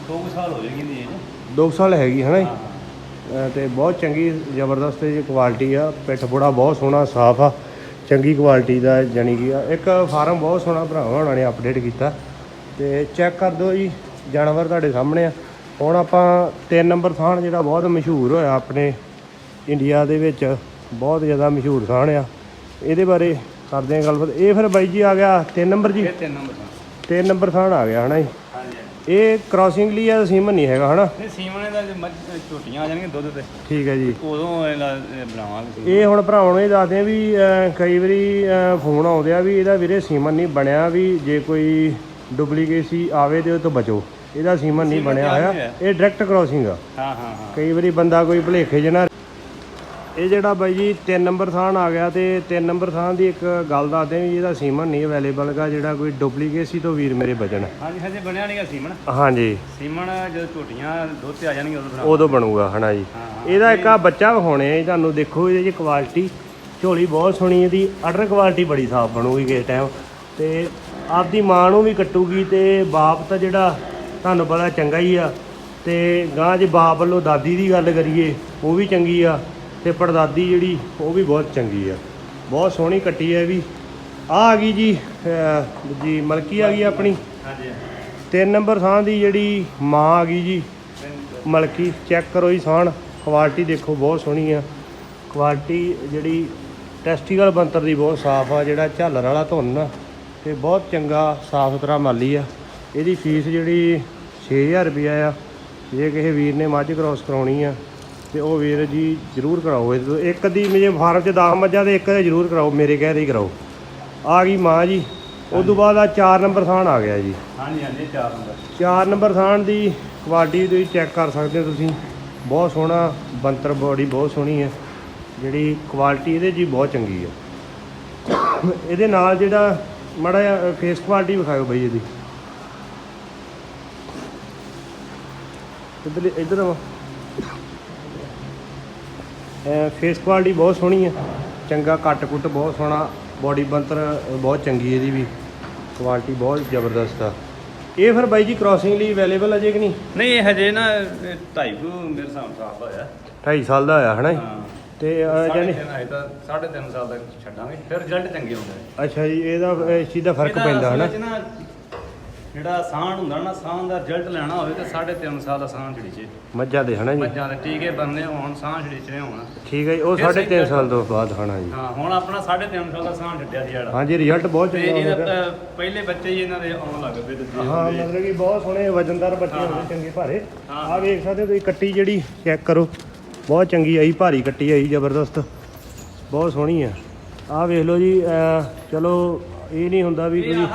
ਦੋ ਕੁ ਸਾਲ ਹੋ ਜਾਏਗੀ ਦੀ ਇਹ 2 ਸਾਲ ਹੈਗੀ ਹਨਾ ਤੇ ਬਹੁਤ ਚੰਗੀ ਜ਼ਬਰਦਸਤ ਜੀ ਕੁਆਲਿਟੀ ਆ। ਪਿੱਠ ਬੁੜਾ ਬਹੁਤ ਸੋਹਣਾ ਸਾਫ਼ ਆ। ਚੰਗੀ ਕੁਆਲਿਟੀ ਦਾ ਜਾਨੀ ਕਿ ਇੱਕ ਫਾਰਮ ਬਹੁਤ ਸੋਹਣਾ ਭਰਾਵਾਂ ਉਹਨਾਂ ਨੇ ਅਪਡੇਟ ਕੀਤਾ। ਤੇ ਚੈੱਕ ਕਰ ਦਿਓ ਜੀ ਜਾਨਵਰ ਤੁਹਾਡੇ ਸਾਹਮਣੇ ਆ। ਹੁਣ ਆਪਾਂ 3 ਨੰਬਰ ਥਾਣ ਜਿਹੜਾ ਬਹੁਤ ਮਸ਼ਹੂਰ ਹੋਇਆ ਆਪਣੇ ਇੰਡੀਆ ਦੇ ਵਿੱਚ। ਬਹੁਤ ਜ਼ਿਆਦਾ ਮਸ਼ਹੂਰ ਥਾਣ ਆ। ਇਹਦੇ ਬਾਰੇ ਕਰਦੇ ਹਾਂ ਗੱਲਬਾਤ। ਇਹ ਫਿਰ ਬਾਈ ਜੀ ਆ ਗਿਆ 3 ਨੰਬਰ ਜੀ? ਇਹ ਤਿੰਨ ਨੰਬਰ ਸਾਹ 3 ਨੰਬਰ ਥਾਣ ਆ ਗਿਆ ਹਨਾ ਜੀ? ਹਾਂਜੀ ਇਹ ਕ੍ਰਾਸਿੰਗ ਲਈ ਆ ਸੀਮਨ ਨਹੀਂ ਹੈਗਾ ਹਨਾ? ਨਹੀਂ ਸੀਮਣੇ ਦਾ ਝੋਟੀਆਂ ਆ ਜਾਣਗੀਆਂ ਦੁੱਧ ਤੇ। ਠੀਕ ਹੈ ਜੀ। ਉਦੋਂ ਇਹ ਬਣਾਵਾਂਗੇ ਸੀਮਨ। ਇਹ ਹੁਣ ਭਰਾਵਾਂ ਨੂੰ ਇਹ ਦੱਸਦੇ ਆ ਵੀ ਕਈ ਵਾਰੀ ਫੋਨ ਆਉਂਦੇ ਆ ਵੀ ਇਹਦਾ ਵੀਰੇ ਸੀਮਨ ਨਹੀਂ ਬਣਿਆ ਵੀ ਜੇ ਕੋਈ ਡੁਪਲੀਕੇਸੀ ਆਵੇ ਤੇ ਉਹ ਤੋਂ ਬਚੋ। ਇਹਦਾ ਸੀਮਨ ਨਹੀਂ ਸੀਮਨ ਬਣਿਆ ਹੋਇਆ। ਇਹ ਡਾਇਰੈਕਟ ਕ੍ਰਾਸਿੰਗ ਆ। ਹਾਂ ਹਾਂ ਹਾਂ। ਕਈ ਵਾਰੀ ਬੰਦਾ ਕੋਈ ਭੁਲੇਖੇ ਜਨਾ ਇਹ ਜਿਹੜਾ ਬਾਈ ਜੀ 3 ਨੰਬਰ ਥਾਨ ਆ ਗਿਆ ਤੇ 3 ਨੰਬਰ ਥਾਨ ਦੀ ਇੱਕ ਗੱਲ ਦੱਸਦੇ ਵੀ ਇਹਦਾ ਸੀਮਨ ਨਹੀਂ ਅਵੇਲੇਬਲ ਗਾ ਜਿਹੜਾ ਕੋਈ ਡੁਪਲੀਕੇਸੀ ਤੋਂ ਵੀਰ ਮੇਰੇ ਬਚਣ ਹਾਂਜੀ ਹਜੇ ਬਣਿਆ ਨਹੀਂਗਾ ਸੀਮਨ। ਹਾਂਜੀ। ਸੀਮਨ ਜਦੋਂ ਝੋਟੀਆਂ ਦੁੱਧ ਤੇ ਆ ਜਾਣਗੀਆਂ ਉਦੋਂ ਬਣਾ ਉਦੋਂ ਬਣੂਗਾ ਹਨਾ ਜੀ। ਇਹਦਾ ਇੱਕ ਆ ਬੱਚਾ ਵਿਖਾਉਣੇ ਆ ਤੁਹਾਨੂੰ ਦੇਖੋ ਇਹਦੀ ਜੀ ਕੁਆਲਿਟੀ ਝੋਲੀ ਬਹੁਤ ਸੋਹਣੀ ਇਹਦੀ ਆਰਡਰ ਕੁਆਲਿਟੀ ਬੜੀ ਸਾਫ਼ ਬਣੂਗੀ ਕਿਸੇ ਟਾਈਮ ਤੇ ਆਪਦੀ ਮਾਂ ਨੂੰ ਵੀ ਕੱਟੂਗੀ ਤੇ ਬਾਪ ਤਾਂ ਜਿਹੜਾ ਤੁਹਾਨੂੰ ਪਤਾ ਚੰਗਾ ਹੀ ਆ। ਤੇ ਗਾਂ ਜੇ ਬਾਪ ਵੱਲੋਂ ਦਾਦੀ ਦੀ ਗੱਲ ਕਰੀਏ ਉਹ ਵੀ ਚੰਗੀ ਆ। ਤੇ ਪੜਦਾਦੀ ਜਿਹੜੀ ਉਹ ਵੀ ਬਹੁਤ ਚੰਗੀ ਆ। ਬਹੁਤ ਸੋਹਣੀ ਕੱਟੀ ਹੈ ਵੀ। ਆ ਆ ਗਈ ਜੀ ਜੀ ਮਲਕੀ ਆ ਗਈ ਆਪਣੀ। ਹਾਂਜੀ ਤਿੰਨ ਨੰਬਰ ਥਾਂ ਦੀ ਜਿਹੜੀ ਮਾਂ ਆ ਗਈ ਜੀ ਮਲਕੀ। ਚੈੱਕ ਕਰੋ ਜੀ ਸਾਣ ਕੁਆਲਿਟੀ ਦੇਖੋ ਬਹੁਤ ਸੋਹਣੀ ਆ। ਕੁਆਲਿਟੀ ਜਿਹੜੀ ਟੈਸਟੀਕਲ ਬੰਤਰ ਦੀ ਬਹੁਤ ਸਾਫ਼ ਆ ਜਿਹੜਾ ਝਾਲਰ ਵਾਲਾ ਧੁੰਨ ਆ। ਤੇ ਬਹੁਤ ਚੰਗਾ ਸਾਫ਼ ਸੁਥਰਾ ਮਾਲੀ ਆ। ਇਹਦੀ ਫੀਸ ਜਿਹੜੀ 6000 ਰੁਪਇਆ ਆ। ਜੇ ਕਿਸੇ ਵੀਰ ਨੇ ਮੱਝ ਕ੍ਰੋਸ ਕਰਾਉਣੀ ਆ ਤੇ ਉਹ ਵੀਰ ਜੀ ਜ਼ਰੂਰ ਕਰਾਓ ਇਹ। ਇੱਕ ਦੀ ਮੇਰੇ ਫਾਰਮ 'ਚ 10 ਮੱਝਾਂ ਦੇ ਇੱਕ ਦੇ ਜ਼ਰੂਰ ਕਰਾਓ ਮੇਰੇ ਕਹਿ ਦੇ ਹੀ ਕਰਾਓ। ਆ ਗਈ ਮਾਂ ਜੀ। ਉਸ ਤੋਂ ਬਾਅਦ ਆ 4 ਨੰਬਰ ਥਾਣ ਆ ਗਿਆ ਜੀ। ਹਾਂਜੀ ਹਾਂਜੀ ਚਾਰ ਨੰਬਰ। ਚਾਰ ਨੰਬਰ ਥਾਣ ਦੀ ਕੁਆਲਿਟੀ ਤੁਸੀਂ ਚੈੱਕ ਕਰ ਸਕਦੇ ਹੋ ਤੁਸੀਂ। ਬਹੁਤ ਸੋਹਣਾ ਬੰਤਰ ਬੋਡੀ ਬਹੁਤ ਸੋਹਣੀ ਹੈ। ਜਿਹੜੀ ਕੁਆਲਿਟੀ ਇਹਦੇ ਜੀ ਬਹੁਤ ਚੰਗੀ ਹੈ। ਇਹਦੇ ਨਾਲ ਜਿਹੜਾ ਮਾੜਾ ਫੇਸ ਕੁਆਲਿਟੀ ਵਿਖਾਇਓ ਬਈ ਇਹਦੀ। ਇੱਧਰ ਇੱਧਰ ਆ ਫੇਸ ਕੁਆਲਿਟੀ ਬਹੁਤ ਸੋਹਣੀ ਹੈ ਚੰਗਾ ਕੱਟ ਕੁੱਟ ਬਹੁਤ ਸੋਹਣਾ ਬੋਡੀ ਬੰਤਰ ਬਹੁਤ ਚੰਗੀ ਇਹਦੀ ਵੀ। ਕੁਆਲਿਟੀ ਬਹੁਤ ਜ਼ਬਰਦਸਤ ਆ। ਇਹ ਫਿਰ ਬਾਈ ਜੀ ਕ੍ਰਾਸਿੰਗ ਲਈ ਅਵੇਲੇਬਲ ਅਜੇ ਕਿ ਨਹੀਂ? ਨਹੀਂ ਇਹ ਹਜੇ ਨਾ ਇਹ ਢਾਈ ਕੁ ਮੇਰੇ ਹਿਸਾਬ ਨਾਲ ਹੋਇਆ। 2.5 ਸਾਲ ਦਾ ਹੋਇਆ ਹਨਾ? ਹਾਂ। ਤੇ ਜਾਨੀ ਸਾਢੇ ਤਿੰਨ ਸਾਲ ਤੱਕ ਛੱਡਾਂਗੇ। ਫਿਰ ਰਿਜ਼ਲਟ ਚੰਗੇ ਹੁੰਦੇ ਅੱਛਾ ਜੀ ਇਹਦਾ ਇਸ ਚੀਜ਼ ਦਾ ਫ਼ਰਕ ਪੈਂਦਾ ਹਨਾ? ਵਿੱਚ ਨਾ ਜਿਹੜਾ ਸਾਣ ਹੁੰਦਾ ਨਾ ਸਾਣ ਦਾ ਰਿਜ਼ਲਟ ਲੈਣਾ ਹੋਵੇ ਤੇ ਸਾਢੇ ਤਿੰਨ ਸਾਲ ਦਾ ਸਾਣ ਛੜੀਚੇ ਮੱਝਾਂ ਦੇ ਹਨਾ ਜੀ? ਮੱਝਾਂ ਦੇ ਟੀਕੇ ਬੰਨੇ ਹੋਣ ਸਾਣ ਛੜੀਚੇ ਹੋਣ। ਠੀਕ ਹੈ ਜੀ ਉਹ ਫਿਰ ਸਹੀ 3.5 ਸਾਲ ਤੋਂ ਬਾਅਦ ਹਨਾ ਜੀ। ਹਾਂ ਹੁਣ ਆਪਣਾ ਸਾਢੇ ਤਿੰਨ ਸਾਲ ਦਾ ਸਾਣ ਛੱਡਿਆ ਸੀ ਜਿਹੜਾ। ਹਾਂਜੀ ਰਿਜ਼ਲਟ ਬਹੁਤ ਤੇ ਚੰਗਾ ਹੋਇਆ ਤਾਂ ਪਹਿਲੇ ਬੱਚੇ ਹੀ ਇਹਨਾਂ ਦੇ ਆਉਣ ਲੱਗ ਪਏ ਦੂਜੇ ਹਾਂ। ਮਤਲਬ ਕਿ ਬਹੁਤ ਸੋਹਣੇ ਵਜਨਦਾਰ ਬੱਚੇ। ਹੁੰਦੇ ਚੰਗੇ ਭਾਰੇ। ਆਹ ਵੇਖ ਸਕਦੇ ਤੁਸੀਂ ਕੱਟੀ ਜਿਹੜੀ ਚੈੱਕ ਕਰੋ। ਬਹੁਤ ਚੰਗੀ ਆਈ ਭਾਰੀ ਕੱਟੀ ਆਈ ਜ਼ਬਰਦਸਤ। ਬਹੁਤ ਸੋਹਣੀ ਆ। ਆਹ ਵੇਖ ਲਓ ਜੀ ਚਲੋ ਇਹ ਨਹੀਂ ਹੁੰਦਾ ਵੀ ਕੋਈ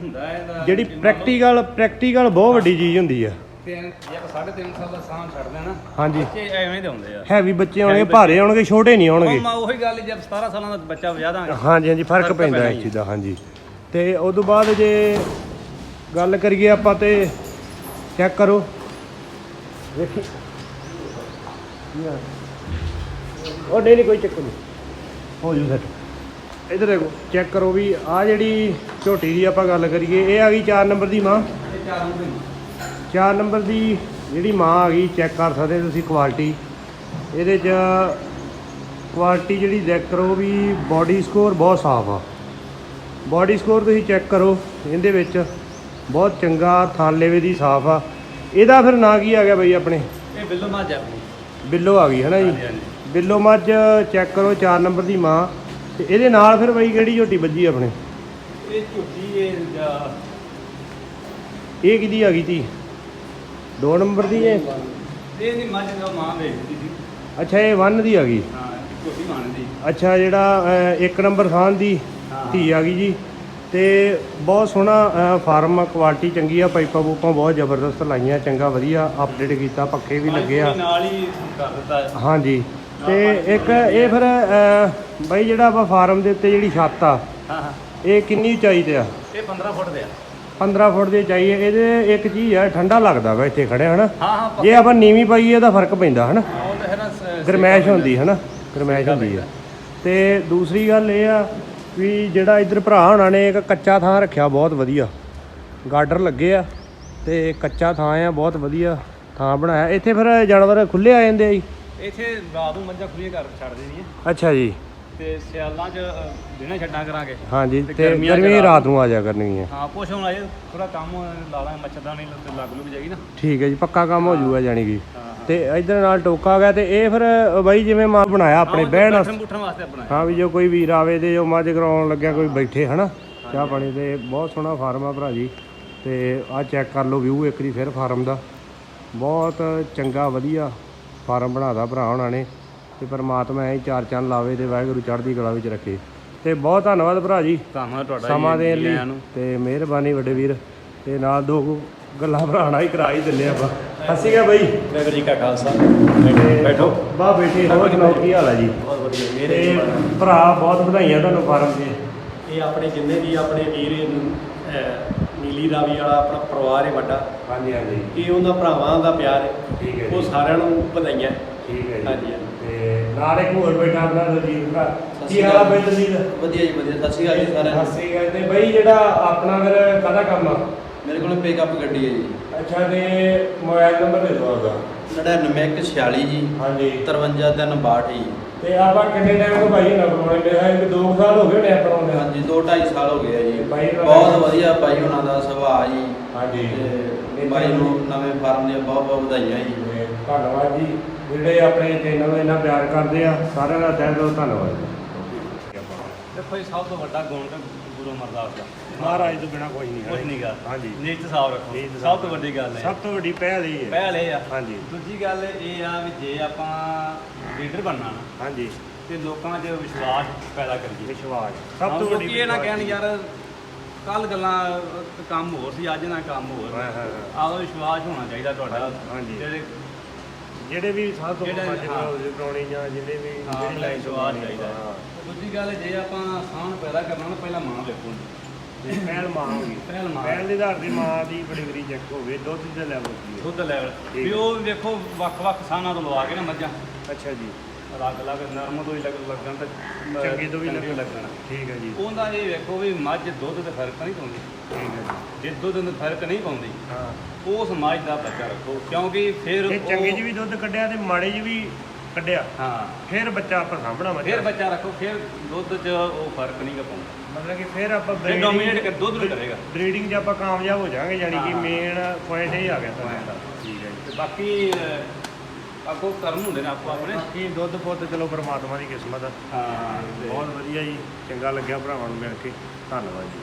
ਹੁੰਦਾ ਇਹਦਾ ਜਿਹੜੀ ਜੇ ਪ੍ਰੈਕਟੀਕਲ ਪ੍ਰੈਕਟੀਕਲ ਬਹੁਤ ਵੱਡੀ ਚੀਜ਼ ਹੁੰਦੀ ਆ। ਤਿੰਨ ਜਾਂ ਸਾਢੇ ਤਿੰਨ ਸਾਲ ਦਾ ਸਾਹ ਛੱਡ ਦੇਣਾ। ਹਾਂਜੀ। ਬੱਚੇ ਐਵੇਂ ਦੇ ਹੁੰਦੇ ਆ। ਹੈਵੀ ਬੱਚੇ ਆਉਣਗੇ। ਭਾਰੇ ਆਉਣਗੇ ਛੋਟੇ ਨਹੀਂ ਆਉਣਗੇ ਮੈਂ ਉਹੀ ਗੱਲ ਜਦ 17 ਸਾਲਾਂ ਦਾ ਬੱਚਾ ਵਜਾ ਦਾਂਗੇ ਹਾਂਜੀ ਹਾਂਜੀ ਫ਼ਰਕ ਪੈਂਦਾ ਇਸ ਚੀਜ਼ ਦਾ ਹਾਂਜੀ। ਤੇ ਉਸ ਤੋਂ ਬਾਅਦ ਜੇ ਗੱਲ ਕਰੀਏ ਆਪਾਂ ਤੇ ਚੈੱਕ ਕਰੋ। ਵੇਖੀ। ਯਾ ਉਹ ਨਹੀਂ ਨਹੀਂ ਕੋਈ ਚੱਕਰ ਨਹੀਂ। ਹੋ ਜੂ ਸੈਟ ਇਧਰ ਦੇਖੋ ਚੈੱਕ ਕਰੋ ਵੀ ਆ ਜਿਹੜੀ ਝੋਟੀ ਦੀ ਆਪਾਂ ਗੱਲ ਕਰੀਏ ਇਹ ਆ ਗਈ 4 ਨੰਬਰ ਦੀ ਮਾਂ। ਇਹ ਚਾਰ ਹੁੰਦੇ ਨੇ 4 ਨੰਬਰ ਦੀ ਜਿਹੜੀ ਮਾਂ ਆ ਗਈ ਚੈੱਕ ਕਰ ਸਕਦੇ ਤੁਸੀਂ ਕੁਆਲਿਟੀ ਇਹਦੇ 'ਚ ਕੁਆਲਿਟੀ ਜਿਹੜੀ ਚੈੱਕ ਕਰੋ ਵੀ ਬਾਡੀ ਸਕੋਰ ਬਹੁਤ ਸਾਫ਼ ਆ। ਬਾਡੀ ਸਕੋਰ ਤੁਸੀਂ ਚੈੱਕ ਕਰੋ ਇਹਦੇ ਵਿੱਚ ਬਹੁਤ ਚੰਗਾ ਥਾਲੇਵੇ ਦੀ ਸਾਫ਼ ਆ। ਇਹਦਾ ਫਿਰ ਨਾਂ ਕੀ ਆ ਗਿਆ ਬਈ ਆਪਣੇ? ਇਹ ਬਿੱਲੋ ਮੱਝ ਆ ਬਿੱਲੋ ਆ ਗਈ ਹੈ ਨਾ ਜੀ ਬਿੱਲੋ ਮੱਝ ਚੈੱਕ ਕਰੋ 4 ਨੰਬਰ ਦੀ ਮਾਂ। ਤੇ ਇਹਦੇ ਨਾਲ ਫਿਰ ਬਈ ਕਿਹੜੀ ਝੋਟੀ ਵੱਜੀ ਆਪਣੇ? ਇਹ ਝੁੱਟੀ ਇਹ ਜਾਂ ਇਹ ਕਿਹਦੀ ਆ ਗਈ ਤੀ? 2 ਨੰਬਰ ਦੀ ਹੈ ਇਹ ਨਹੀਂ ਮੱਝ ਦਾ ਮਾਂ ਵੇਚਦੀ ਸੀ। ਅੱਛਾ ਇਹ 1 ਦੀ ਆ ਗਈ। ਹਾਂ ਝੁੱਟੀ ਮਾਂ ਦੀ। ਅੱਛਾ ਜਿਹੜਾ ਅਹ, ਇੱਕ ਨੰਬਰ ਥਾਨ ਦੀ। ਧੀ ਆ ਗਈ ਜੀ। ਤੇ ਬਹੁਤ ਸੋਹਣਾ ਫਾਰਮ ਕੁਆਲਿਟੀ ਚੰਗੀ ਆ ਪਾਈਪਾਂ ਪੂਪਾਂ ਬਹੁਤ ਜ਼ਬਰਦਸਤ ਲਾਈਆਂ ਚੰਗਾ ਵਧੀਆ ਅਪਡੇਟ ਕੀਤਾ ਪੱਖੇ ਵੀ ਲੱਗੇ ਆ। ਨਾਲ ਹੀ ਕਰ ਦਿੱਤਾ। ਹਾਂਜੀ। ਤੇ ਇੱਕ ਇਹ ਫਿਰ ਅਹ, ਬਾਈ ਜਿਹੜਾ ਆਪਾਂ ਫਾਰਮ ਦੇ ਉੱਤੇ ਜਿਹੜੀ ਛੱਤ ਆ ਹਾਂ ਹਾਂ। ਇਹ ਕਿੰਨੀ ਉਚਾਈ ਤੇ ਆ? ਇਹ 15 ਫੁੱਟ ਦੇ ਆ। 15 ਫੁੱਟ ਦੀ ਉਚਾਈ ਹੈ। ਇਹਦੇ ਇੱਕ ਚੀਜ਼ ਆ ਠੰਡਾ ਲੱਗਦਾ ਵਾ ਇੱਥੇ ਖੜਿਆ ਹਨਾ? ਹਾਂ ਹਾਂ ਜੇ ਆਪਾਂ ਨੀਵੀਂ ਪਾਈਏ ਇਹਦਾ ਫ਼ਰਕ ਪੈਂਦਾ ਹਨਾ? ਉਹ ਤਾਂ ਹੈ ਨਾ ਸ- ਗਰਮੈਸ਼ ਹੁੰਦੀ ਹੈ ਨਾ ਗਰਮੈਸ਼ ਹੁੰਦੀ ਆ। ਤੇ ਦੂਸਰੀ ਗੱਲ ਇਹ ਆ ਵੀ ਜਿਹੜਾ ਇੱਧਰ ਭਰਾ ਹੋਣਾ ਨੇ ਇੱਕ ਕੱਚਾ ਥਾਂ ਰੱਖਿਆ ਬਹੁਤ ਵਧੀਆ। ਗਾਰਡਰ ਲੱਗੇ ਆ ਤੇ ਕੱਚਾ ਥਾਂ ਆ ਬਹੁਤ ਵਧੀਆ ਥਾਂ ਬਣਾਇਆ। ਇੱਥੇ ਫਿਰ ਜਾਨਵਰ ਖੁੱਲੇ ਆ ਜਾਂਦੇ ਆ ਜੀ? ਇੱਥੇ ਰਾਤ ਨੂੰ ਮੱਝਾਂ ਖੁੱਲੀਆਂ ਕਰ ਛੱਡ ਦੇਣੀਆਂ ਅੱਛਾ ਜੀ। ਤੇ ਸਿਆਲਾਂ 'ਚ ਅ, ਦਿਨੇ ਛੱਡਾਂ ਕਰਾਂਗੇ। ਹਾਂਜੀ ਤੇ ਤੇ ਗਰਮੀਆਂ 'ਚ ਗਰਮੀ ਰਾਤ ਨੂੰ। ਆ ਜਾ ਕਰਨੀ ਹੈ ਹਾਂ ਕੁਛ ਹੁਣ ਅਜੇ ਥੋੜਾ ਕੰਮ ਲਾ ਲਾਂਗੇ ਮੱਛਰਦਾਨੀ ਲੱਗ ਲੱਗ ਲੁੱਗ ਜਾਏਗੀ ਨਾ। ਠੀਕ ਹੈ ਜੀ ਪੱਕਾ ਕੰਮ ਹੋ ਜਾਊਗਾ ਜਾਣੀ ਕਿ। ਹਾਂ ਤੇ ਇੱਧਰ ਨਾਲ ਟੋਕਾ ਗਿਆ ਤੇ ਇਹ ਫਿਰ ਬਾਈ ਜਿਵੇਂ ਮਾਂ ਬਣਾਇਆ ਆਪਣੇ ਬਹਿਣ ਵਾਸਤੇ। ਬੈਠਣ ਵਾਸਤੇ ਆਪਣਾ ਹਾਂ ਵੀ ਜੋ ਕੋਈ ਵੀਰ ਆਵੇ ਤੇ ਜੋ ਮੱਝ ਕਰਾਉਣ ਲੱਗਿਆ ਕੋਈ ਬੈਠੇ ਹਨਾ। ਚਾਹ ਪਾਣੀ ਤੇ ਬਹੁਤ ਸੋਹਣਾ ਫਾਰਮ ਆ ਭਰਾ ਜੀ। ਤੇ ਆਹ ਚੈੱਕ ਕਰ ਲਓ ਵਿਊ ਇੱਕ ਵਾਰੀ ਫਿਰ ਫਾਰਮ ਦਾ। ਬਹੁਤ ਚੰਗਾ ਵਧੀਆ। ਫਾਰਮ ਬਣਾਦਾ ਭਰਾ ਉਹਨਾਂ ਨੇ ਤੇ ਪਰਮਾਤਮਾ ਐ ਚਾਰ ਚੰਨ ਲਾਵੇ ਤੇ ਵਾਹਿਗੁਰੂ ਚੜ੍ਹਦੀ ਕਲਾ ਵਿੱਚ ਰੱਖੇ। ਤੇ ਬਹੁਤ ਧੰਨਵਾਦ ਭਰਾ ਜੀ। ਧੰਨਵਾਦ ਤੁਹਾਡਾ ਸਮਾਂ ਦੇਣ ਲਈ। ਤੇ ਮਿਹਰਬਾਨੀ ਵੱਡੇ ਵੀਰ। ਤੇ ਨਾਲ ਦੋ ਗੱਲਾਂ ਭਰਾਣਾ ਹੀ ਕਰਾ ਹੀ ਦਿੰਨੇ ਆਪਾਂ। ਹੱਸੀ ਗਿਆ ਬਾਈ। ਵਾਹਿਗੁਰੂ ਜੀ ਕਾ ਖਾਲਸਾ। ਤੇ ਬੈਠੋ। ਬਾ ਬੈਠੇ ਹੋਰ ਸੁਣਾਓ ਕੀ ਹਾਲ ਆ ਜੀ? ਬਹੁਤ ਵਧੀਆ ਤੇ ਮੇਰੇ ਭਰਾ ਬਹੁਤ ਵਧਾਈਆਂ ਤੁਹਾਨੂੰ ਫਾਰਮ ਦੇ ਇਹ ਆਪਣੇ ਜਿੰਨੇ ਵੀ ਆਪਣੇ ਵੀਰ ਨੀਲੀ ਰਾਵੀ ਵਾਲਾ ਆਪਣਾ ਪਰਿਵਾਰ ਹੈ ਵੱਡਾ। ਹਾਂਜੀ ਹਾਂਜੀ। ਇਹ ਉਹਨਾਂ ਭਰਾਵਾਂ ਦਾ ਪਿਆਰ ਹੈ। ਠੀਕ ਹੈ ਉਹ ਜੀ ਸਾਰਿਆਂ ਨੂੰ ਵਧਾਈਆਂ। ਠੀਕ ਹੈ ਜੀ। ਹਾਂਜੀ। ਤੇ ਨਾਲ ਇੱਕ ਹੋਰ ਬੈਠਾ ਆਪਣਾ ਦਲਜੀਤ ਭਰਾ। ਕੀ ਹਾਲ ਆ ਬਈ ਵਧੀਆ ਜੀ ਵਧੀਆ। ਸਤਿ ਸ਼੍ਰੀ ਅਕਾਲ ਜੀ ਸਾਰਿਆਂ ਨੂੰ। ਹੱਸੀ ਗਏ ਤੇ ਬਈ ਜਿਹੜਾ ਆਪਣਾ ਫਿਰ ਕਾਹਦਾ ਕੰਮ ਆ? ਮੇਰੇ ਕੋਲ ਪਿਕਅਪ ਗੱਡੀ ਹੈ ਜੀ। ਅੱਛਾ ਤੇ ਮੋਬਾਈਲ ਨੰਬਰ ਦੇ ਦਿਓ ਆਪਦਾ। 9946 ਜੀ। ਹਾਂਜੀ। 53362 ਜੀ। ਤੇ ਆਪਾਂ ਕਿੰਨੇ ਟਾਈਮ ਤੋਂ ਭਾਈ ਨਾ ਬਣਾਉਣੇ ਮੇਰੇ ਇੱਕ 2 ਸਾਲ ਹੋ ਗਏ ਨੇ ਬਣਾਉਂਦੇ ਹਾਂਜੀ 2 2.5 ਸਾਲ ਹੋ ਗਏ ਆ ਜੀ। ਬਹੁਤ ਵਧੀਆ ਬਾਈ ਉਹਨਾਂ ਦਾ ਸੁਭਾਅ ਜੀ। ਹਾਂਜੀ। ਤੇ ਬਾਈ ਨੂੰ ਨਵੇਂ ਫਾਰਮ ਦੀਆਂ ਬਹੁਤ ਬਹੁਤ ਵਧਾਈਆਂ ਜੀ। ਧੰਨਵਾਦ ਜੀ। ਜਿਹੜੇ ਆਪਣੇ ਚੈਨਲ ਨੂੰ ਇੰਨਾ ਪਿਆਰ ਕਰਦੇ ਆ ਸਾਰਿਆਂ ਦਾ ਤਹਿ ਦਿਲੋਂ ਧੰਨਵਾਦ ਜੀ। ਦੇਖੋ ਜੀ ਸਭ ਤੋਂ ਵੱਡਾ ਗੁਣ ਤੇ ਗੁਰੂ ਅਮਰਦਾਸ ਦਾ। ਮਹਾਰਾਜ ਤੋਂ ਬਿਨਾ ਕੋਈ ਨਹੀਂ ਕੁਝ ਨਹੀਂ ਗਾ। ਹਾਂਜੀ। ਨੀਤ ਸਾਫ਼ ਰੱਖੋ। ਨੀਤ ਸਭ ਸਾਫ਼ ਤੋਂ ਵੱਡੀ ਗੱਲ ਹੈ। ਸਭ ਤੋਂ ਵੱਡੀ ਪਹਿਲ ਇਹ ਹੈ। ਪਹਿਲ ਇਹ ਆ। ਹਾਂਜੀ। ਦੂਜੀ ਗੱਲ ਇਹ ਆ ਵੀ ਜੇ ਆਪਾਂ ਲੀਡਰ ਬਣਨਾ ਨਾ ਹਾਂਜੀ। ਤੇ ਲੋਕਾਂ 'ਚ ਵਿਸ਼ਵਾਸ ਪੈਦਾ ਕਰੀਏ। ਵਿਸ਼ਵਾਸ। ਸਭ ਤੋਂ ਵੱਡੀ ਲੋਕੀ ਇਹ ਨਾ ਕਹਿਣ ਯਾਰ ਕੱਲ ਗੱਲਾਂ ਅਹ, ਕੰਮ ਹੋਰ ਸੀ ਅੱਜ ਨਾ ਕੰਮ ਹੋਰ ਹਾਂ, ਹਾਂ, ਹਾਂ। ਆਪਦਾ ਵਿਸ਼ਵਾਸ ਹੋਣਾ ਚਾਹੀਦਾ ਤੁਹਾਡਾ ਹਾਂਜੀ। ਜਿਹੜੇ ਜਿਹੜੇ ਵੀ ਸਾਧ ਤੋਂ ਜਿਹੜੇ- ਮੱਝ ਹਾਂ। ਬਣਾਉਣੀ ਜਾਂ ਜਿਹਨੇ ਵੀ ਹਾਂ, ਜਿਹੜੀ ਲਾਈਨ ਵਿਸ਼ਵਾਸ ਤੋਂ ਚਾਹੀਦਾ ਹਾਂ। ਦੂਜੀ ਗੱਲ ਜੇ ਆਪਾਂ ਸਾਨ ਪੈਦਾ ਕਰਨਾ ਨਾ ਪਹਿਲਾਂ ਮਾਂ ਵੇਖੋ ਤੇ ਪਹਿਲ ਮਾਂ ਹੋ ਗਈ ਪਹਿਲ ਮਾਂ। ਪਹਿਲ ਦੇ ਆਧਾਰ ਤੇ ਮਾਂ ਦੀ ਬੜੀ ਚੈੱਕ ਹੋਵੇ ਦੁੱਧ ਦੇ ਲੈਵਲ ਕੀ ਦੁੱਧ ਲੈਵਲ ਠੀਕ ਵੀ। ਉਹ ਵੇਖੋ ਵੱਖ-ਵੱਖ ਸਾਨਾਂ ਤੋਂ ਲਵਾ ਕੇ ਨਾ ਮੱਝਾਂ ਅੱਛਾ ਜੀ ਅਲੱਗ-ਅਲੱਗ ਨਰਮ ਤੋਂ ਹੀ ਲੱਗ ਲੱਗਣ ਤੇ ਅਹ, ਚੰਗੇ ਤੋਂ ਵੀ ਲੱਗਣਾ। ਠੀਕ ਹੈ ਜੀ। ਉਹਦਾ ਇਹ ਵੇਖੋ ਵੀ ਮੱਝ ਦੁੱਧ ਤੇ ਫ਼ਰਕ ਨਹੀਂ ਪਾਉਂਦੀ। ਠੀਕ ਹੈ ਜੀ। ਜੇ ਦੁੱਧ ਤੇ ਫ਼ਰਕ ਨਹੀਂ ਪਾਉਂਦੀ ਹਾਂ। ਉਸ ਮੱਝ ਦਾ ਬੱਚਾ ਰੱਖੋ ਕਿਉਂਕਿ ਫਿਰ ਇਹ ਚੰਗੇ ਜੀ ਵੀ ਦੁੱਧ ਕੱਢਿਆ ਤੇ ਮਾੜੇ ਜੀ ਵੀ ਕੱਢਿਆ। ਹਾਂ। ਫਿਰ ਬੱਚਾ ਆਪਾਂ ਸਾਂਭਣਾ ਬੱਚਾ ਫਿਰ ਬੱਚਾ ਰੱਖੋ ਫਿਰ ਦੁੱਧ 'ਚ ਉਹ ਫ਼ਰਕ ਨਹੀਂ ਗਾ ਪਾਉਂਦਾ। ਮਤਲਬ ਕਿ ਫਿਰ ਆਪਾਂ ਫਿਰ dominate ਕਰ- ਦੁੱਧ ਵੀ ਕਰੇਗਾ। ਬਰੀਡਿੰਗ 'ਚ ਆਪਾਂ ਕਾਮਯਾਬ ਹੋ ਜਾਾਂਗੇ ਯਾਨੀ ਕਿ ਹਾਂ। ਮੇਨ ਪੁਆਇੰਟ ਇਹ ਆ ਗਿਆ Point ਸਾਡਾ ਆ। ਠੀਕ ਹੈ ਜੀ। ਤੇ ਬਾਕੀ ਅਹ, ਅੱਗੋਂ ਕਰਮ ਹੁੰਦੇ ਨੇ ਆਪੋ ਆਪਣੇ। ਬਾਕੀ ਦੁੱਧ ਪੁੱਤ ਚਲੋ ਪਰਮਾਤਮਾ ਦੀ ਕਿਸਮਤ ਆ। ਹਾਂ ਤੇ ਬਹੁਤ ਵਧੀਆ ਜੀ ਚੰਗਾ ਲੱਗਿਆ ਭਰਾਵਾਂ ਨੂੰ ਮਿਲ ਕੇ। ਧੰਨਵਾਦ ਜੀ।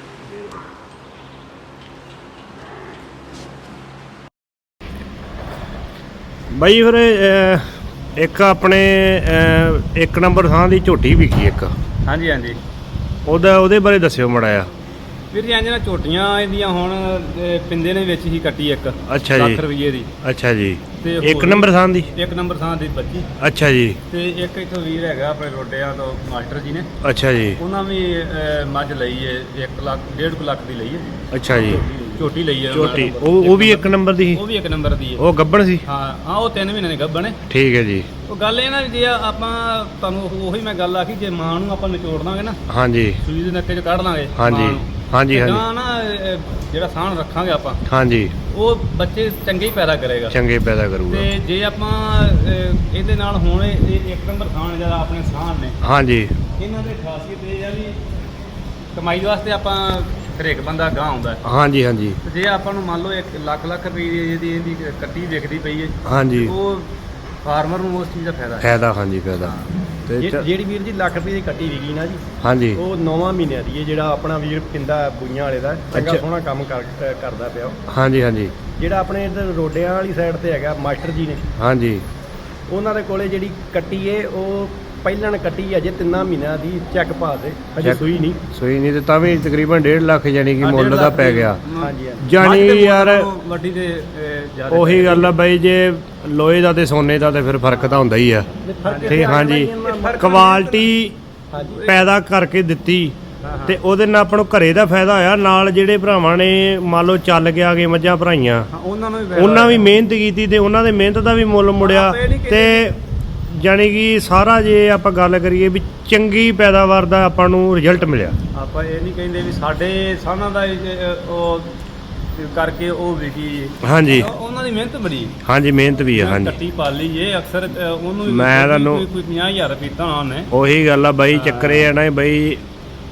ਬਾਈ ਫਿਰ ਅਹ, ਇੱਕ ਆਪਣੇ ਅਹ, ਇੱਕ ਨੰਬਰ ਥਾਂ ਦੀ ਝੋਟੀ ਵਿਕੀ ਇੱਕ। ਹਾਂਜੀ ਹਾਂਜੀ। ਉਹਦਾ ਉਹਦੇ ਬਾਰੇ ਦੱਸਿਓ ਮੜਾ ਆ ਵੀਰ ਜੀ ਇੰਜ ਨਾ ਝੋਟੀਆਂ ਇਹਦੀਆਂ ਹੁਣ ਅਹ, ਪਿੰਦੇ ਨੇ ਵਿੱਚ ਹੀ ਕੱਟੀ ਇੱਕ ਅੱਛਾ ਜੀ। ਰੁਪਏ ਦੀ। ਅੱਛਾ ਜੀ। ਤੇ ਇੱਕ ਹੋਰ- ਨੰਬਰ ਥਾਂ ਦੀ? ਇੱਕ ਨੰਬਰ ਥਾਂ ਦੀ ਬੱਚੀ। ਅੱਛਾ ਜੀ। ਤੇ ਇੱਕ ਇੱਥੋਂ ਵੀਰ ਹੈਗਾ ਆਪਣੇ ਰੋਡਿਆਂ ਤੋਂ ਮਾਸਟਰ ਜੀ ਨੇ। ਅੱਛਾ ਜੀ। ਉਹਨਾਂ ਵੀ ਅਹ, ਮੱਝ ਲਈ ਹੈ 1 ਲੱਖ 1.5 ਲੱਖ ਦੀ ਲਈ ਹੈ ਅੱਛਾ ਜੀ। ਝੋਟੀ ਲਈ ਹੈ ਉਹਨਾਂ ਝੋਟੀ। ਨੇ। ਉਹ ਉਹ ਵੀ ਇੱਕ ਨੰਬਰ ਦੀ ਸੀ? ਉਹ ਵੀ ਇੱਕ ਨੰਬਰ ਦੀ ਹੈ ਉਹ ਗੱਬਣ ਸੀ? ਹਾਂ ਹਾਂ ਉਹ 3 ਮਹੀਨੇ ਦੇ ਗੱਭਣ ਨੇ ਠੀਕ ਹੈ ਜੀ। ਉਹ ਗੱਲ ਇਹ ਨਾ ਵੀ ਜੇ ਆਪਾਂ ਤੁਹਾਨੂੰ ਉਹ- ਉਹੀ ਮੈਂ ਗੱਲ ਆਖੀ ਜੇ ਮਾਂ ਨੂੰ ਆਪਾਂ ਨਿਚੋੜ ਦਾਂਗੇ ਨਾ ਹਾਂਜੀ। ਸੂਈ ਦੇ ਨੱਕੇ 'ਚ ਕੱਢ ਲਾਂਗੇ ਹਾਂਜੀ। ਮਾਂ ਨੂੰ। ਹਾਂਜੀ, ਹਾਂਜੀ। ਗਾਂ ਨਾ ਇਹ, ਜਿਹੜਾ ਸਾਣ ਰੱਖਾਂਗੇ ਆਪਾਂ ਹਾਂਜੀ। ਉਹ ਬੱਚੇ ਚੰਗੇ ਹੀ ਪੈਦਾ ਕਰੇਗਾ। ਚੰਗੇ ਪੈਦਾ ਕਰੂਗਾ। ਤੇ ਜੇ ਆਪਾਂ ਅਹ, ਇਹਦੇ ਨਾਲ ਹੁਣ ਇਹ ਇਹ ਇੱਕ ਨੰਬਰ ਖਾਣ ਜਿਹੜਾ ਆਪਣੇ ਸਾਣ ਨੇ ਹਾਂਜੀ। ਇਹਨਾਂ ਦੇ ਖਾਸੀਅਤ ਇਹ ਆ ਵੀ ਕਮਾਈ ਵਾਸਤੇ ਆਪਾਂ ਹਰੇਕ ਬੰਦਾ ਗਾਂ ਆਉਂਦਾ ਹੈ। ਹਾਂਜੀ ਹਾਂਜੀ। ਤੇ ਜੇ ਆਪਾਂ ਨੂੰ ਮੰਨ ਲਓ 1 ਲੱਖ ਲੱਖ ਰੁਪਏ ਦੀ ਇਹਦੀ ਇਹਦੀ ਕੱਟੀ ਵਿਕਦੀ ਪਈ ਹੈ ਹਾਂਜੀ। ਉਹ ਫਾਰਮਰ ਨੂੰ ਉਸ ਚੀਜ਼ ਦਾ ਫਾਇਦਾ ਹੈ। ਫਾਇਦਾ ਹਾਂਜੀ ਫਾਇਦਾ। ਤੇ ਜੇ- ਚ- ਜਿਹੜੀ ਵੀਰ ਜੀ ਲੱਖ ਰੁਪਏ ਦੀ ਕੱਟੀ ਵਿਕੀ ਨਾ ਜੀ ਹਾਂਜੀ ਉਹ 9ਵਾਂ ਮਹੀਨਿਆਂ ਦੀ ਹੈ ਜਿਹੜਾ ਆਪਣਾ ਵੀਰ ਪਿੰਦਾ ਬੁਈਆਂ ਵਾਲੇ ਦਾ ਚੰਗਾ ਅੱਛਾ। ਸੋਹਣਾ ਕੰਮ ਕਰ- ਅ, ਕਰਦਾ ਪਿਆ ਉਹ। ਹਾਂਜੀ ਹਾਂਜੀ ਜਿਹੜਾ ਆਪਣੇ ਇੱਧਰ ਰੋਡਿਆਂ ਵਾਲੀ ਸਾਈਡ ਤੇ ਹੈਗਾ ਮਾਸਟਰ ਜੀ ਨੇ ਹਾਂਜੀ ਉਹਨਾਂ ਦੇ ਕੋਲੇ ਜਿਹੜੀ ਕੱਟੀ ਏ ਉਹ ਪਹਿਲਣ ਕੱਟੀ ਅਜੇ ਤਿੰਨਾਂ ਮਹਿਨਿਆਂ ਦੀ ਚੈੱਕ ਪਾਸ ਏ ਅਜੇ Check- ਸੂਈ ਨਹੀਂ। ਸੋਈ ਨਹੀਂ ਤੇ ਤਾਂ ਵੀ ਤਕਰੀਬਨ 1.5 ਲੱਖ ਯਾਨੀ ਕਿ ਹਾਂ, ਮੁੱਲ ਦਾ ਪੈ ਗਿਆ। ਹਾਂਜੀ ਹਾਂਜੀ। ਮੁੱਲ ਯਾਰ ਵੱਡੀ ਦੇ ਉਹੀ ਗੱਲ ਆ ਬਾਈ ਜੇ ਲੋਹੇ ਦਾ ਤੇ ਸੋਨੇ ਦਾ ਤੇ ਫਿਰ ਫ਼ਰਕ ਤਾਂ ਹੁੰਦਾ ਹੀ ਆ। ਤੇ ਹਾਂਜੀ। ਕੁਆਲਿਟੀ ਹਾਂਜੀ। ਪੈਦਾ ਕਰਕੇ ਦਿੱਤੀ। ਤੇ ਉਹਦੇ ਨਾਲ ਆਪਾਂ ਨੂੰ ਘਰੇ ਦਾ ਫਾਇਦਾ ਹੋਇਆ ਨਾਲ ਜਿਹੜੇ ਭਰਾਵਾਂ ਨੇ ਮੰਨ ਲਓ ਚੱਲ ਕੇ ਆ ਗਏ ਮੱਝਾਂ ਭਰਾਈਆਂ। ਹਾਂ, ਉਹਨਾਂ ਨੂੰ ਵੀ ਉਹਨਾਂ ਵੀ। ਮਿਹਨਤ ਕੀਤੀ ਤੇ ਉਹਨਾਂ ਦੇ ਮਿਹਨਤ ਦਾ ਵੀ ਮੁੱਲ ਮੁੜਿਆ ਤੇ ਜਾਣੀ ਕਿ ਸਾਰਾ ਜੇ ਆਪਾਂ ਗੱਲ ਕਰੀਏ ਵੀ ਚੰਗੀ ਪੈਦਾਵਾਰ ਦਾ ਆਪਾਂ ਨੂੰ ਰਿਜ਼ਲਟ ਮਿਲਿਆ। ਆਪਾਂ ਇਹ ਨਹੀਂ ਕਹਿੰਦੇ ਵੀ ਸਾਡੇ ਸਾਨਾਂ ਦਾ ਇਹ, ਉਹ ਕਰਕੇ ਉਹ ਵਿਕੀ ਹਾਂਜੀ। ਉਹ- ਉਹਨਾਂ ਦੀ ਮਿਹਨਤ ਬੜੀ। ਹਾਂਜੀ ਮਿਹਨਤ ਵੀ ਆ ਹਾਂਜੀ। ਕੱਟੀ ਪਾਲੀ ਇਹ ਅਕਸਰ ਉਹਨੂੰ ਵੀ ਮੈਂ ਕੋਈ- ਤੁਹਾਨੂੰ- ਕੋਈ 50000 ਪੀਤਾ ਹੋਣਾ ਉਹਨੇ ਉਹੀ ਗੱਲ ਆ ਬਾਈ ਚੱਕਰੇ ਆ ਨਾ ਬਈ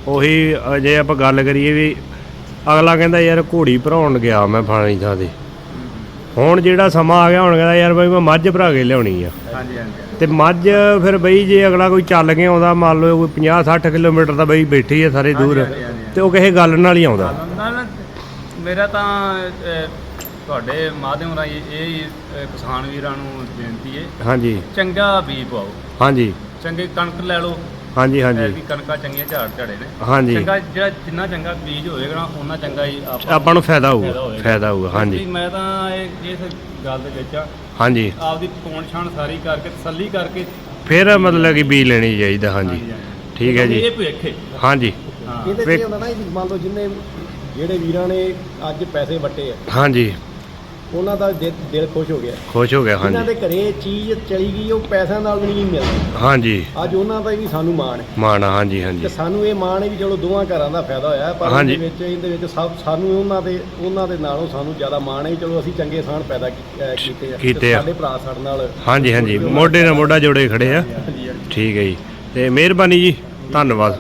ਉਹੀ ਅ, ਜੇ ਆਪਾਂ ਗੱਲ ਕਰੀਏ ਵੀ ਅਗਲਾ ਕਹਿੰਦਾ ਯਾਰ ਘੋੜੀ ਭਰਾਉਣ ਗਿਆ ਮੈਂ ਫਲਾਣੀ ਥਾਂ ਤੇ। ਹੁਣ ਜਿਹੜਾ ਸਮਾਂ ਆ ਗਿਆ ਹੁਣ ਕਹਿੰਦਾ ਯਾਰ ਬਈ ਮੈਂ ਮੱਝ ਭਰਾ ਕੇ ਲਿਆਉਣੀ ਆ। ਹਾਂਜੀ ਹਾਂਜੀ। ਤੇ ਮੱਝ ਫਿਰ ਬਈ ਜੇ ਅਗਲਾ ਕੋਈ ਚੱਲ ਕੇ ਆਉਂਦਾ ਮੰਨ ਲਓ ਕੋਈ 50 60 ਕਿਲੋਮੀਟਰ ਦਾ ਬਈ ਬੈਠੀ ਆ ਸਾਰੇ ਦੂਰ। ਤੇ ਉਹ ਕਿਸੇ ਗੱਲ ਨਾਲ ਹੀ ਆਉਂਦਾ। ਨਾਲ ਮੇਰਾ ਤਾਂ ਤੁਹਾਡੇ ਮਾਧਿਅਮ ਰਾਹੀਂ ਇਹ ਹੀ, ਕਿਸਾਨ ਵੀਰਾਂ ਨੂੰ ਬੇਨਤੀ ਹੈ ਹਾਂਜੀ। ਚੰਗਾ ਬੀਜ ਪਾਓ। ਹਾਂਜੀ। ਚੰਗੀ ਕਣਕ ਲੈ ਲਓ। ਹਾਂਜੀ ਹਾਂਜੀ। ਕਣਕਾਂ ਚੰਗੀਆਂ ਝਾੜ ਝੜੇ ਨੇ। ਹਾਂਜੀ। ਚੰਗਾ ਜਿਹੜਾ ਜਿੰਨਾ ਚੰਗਾ ਬੀਜ ਹੋਏਗਾ ਨਾ ਉਹਨਾਂ ਚੰਗਾ ਹੀ ਆਪਾਂ ਨੂੰ ਫਾਇਦਾ ਹੋਊਗਾ ਫਾਇਦਾ ਹੋਊਗਾ ਹਾਂਜੀ। ਮੈਂ ਤਾਂ ਇਹ ਇਸ ਗੱਲ ਦੇ ਵਿੱਚ ਆ, ਹਾਂਜੀ। ਆਪਦੀ ਪੌਣ ਛਾਣ ਸਾਰੀ ਕਰਕੇ ਤਸੱਲੀ ਕਰਕੇ ਫਿਰ ਮਤਲਬ ਕਿ ਬੀ ਲੈਣੀ ਚਾਹੀਦਾ ਹਾਂਜੀ। ਠੀਕ ਹੈ ਜੀ। ਇਹ ਭੁੱਖੇ ਹਾਂਜੀ। ਹਾਂ। ਇਹਦੇ ਤੇ ਹੁੰਦਾ ਨਾ ਜੀ ਮੰਨ ਲਓ ਜਿੰਨੇ ਜਿਹੜੇ ਵੀਰਾਂ ਨੇ ਅੱਜ ਪੈਸੇ ਵਟੇ ਆ। ਹਾਂਜੀ। ਉਹਨਾਂ ਦਾ ਦਿ- ਦਿਲ ਖੁਸ਼ ਹੋ ਗਿਆ। ਖੁਸ਼ ਹੋ ਗਿਆ ਜਿਨ੍ਹਾਂ ਹਾਂਜੀ। ਦੇ ਘਰੇ ਚੀਜ਼ ਚਲੀ ਗਈ ਉਹ ਪੈਸਿਆਂ ਨਾਲ ਵੀ ਨਹੀਂ ਮਿਲਦੀ। ਹਾਂਜੀ। ਅੱਜ ਉਹਨਾਂ ਦਾ ਵੀ ਸਾਨੂੰ ਮਾਣ ਹੈ। ਮਾਣ ਹਾਂਜੀ ਤੇ ਹਾਂਜੀ ਸਾਨੂੰ ਇਹ ਮਾਣ ਹੈ ਵੀ ਚਲੋ ਦੋਵਾਂ ਘਰਾਂ ਦਾ ਫਾਇਦਾ ਹੋਇਆ ਪਰ ਹਾਂਜੀ। ਇਹਦੇ ਵਿੱਚ ਇਹਦੇ ਵਿੱਚ ਸਭ ਸਾਨੂੰ ਉਹਨਾਂ ਦੇ ਉਹਨਾਂ ਦੇ ਨਾਲੋਂ ਸਾਨੂੰ ਜ਼ਿਆਦਾ ਮਾਣ ਹੈ ਵੀ ਚਲੋ ਅਸੀਂ ਚੰਗੇ ਸਾਨ ਪੈਦਾ ਕੀ- ਅਹ ਕੀਤੇ ਆ। ਕੀਤੇ ਤੇ ਆ। ਸਾਡੇ ਭਰਾ ਸਾਡੇ ਨਾਲ ਹਾਂਜੀ ਹਾਂਜੀ। ਮੋਢੇ ਨਾਲ ਮੋਢਾ ਜੋੜੇ ਖੜੇ ਆ। ਹਾਂਜੀ ਹਾਂਜੀ। ਠੀਕ ਹੈ ਜੀ। ਤੇ ਮਿਹਰਬਾਨੀ ਜੀ। ਧੰਨਵਾਦ।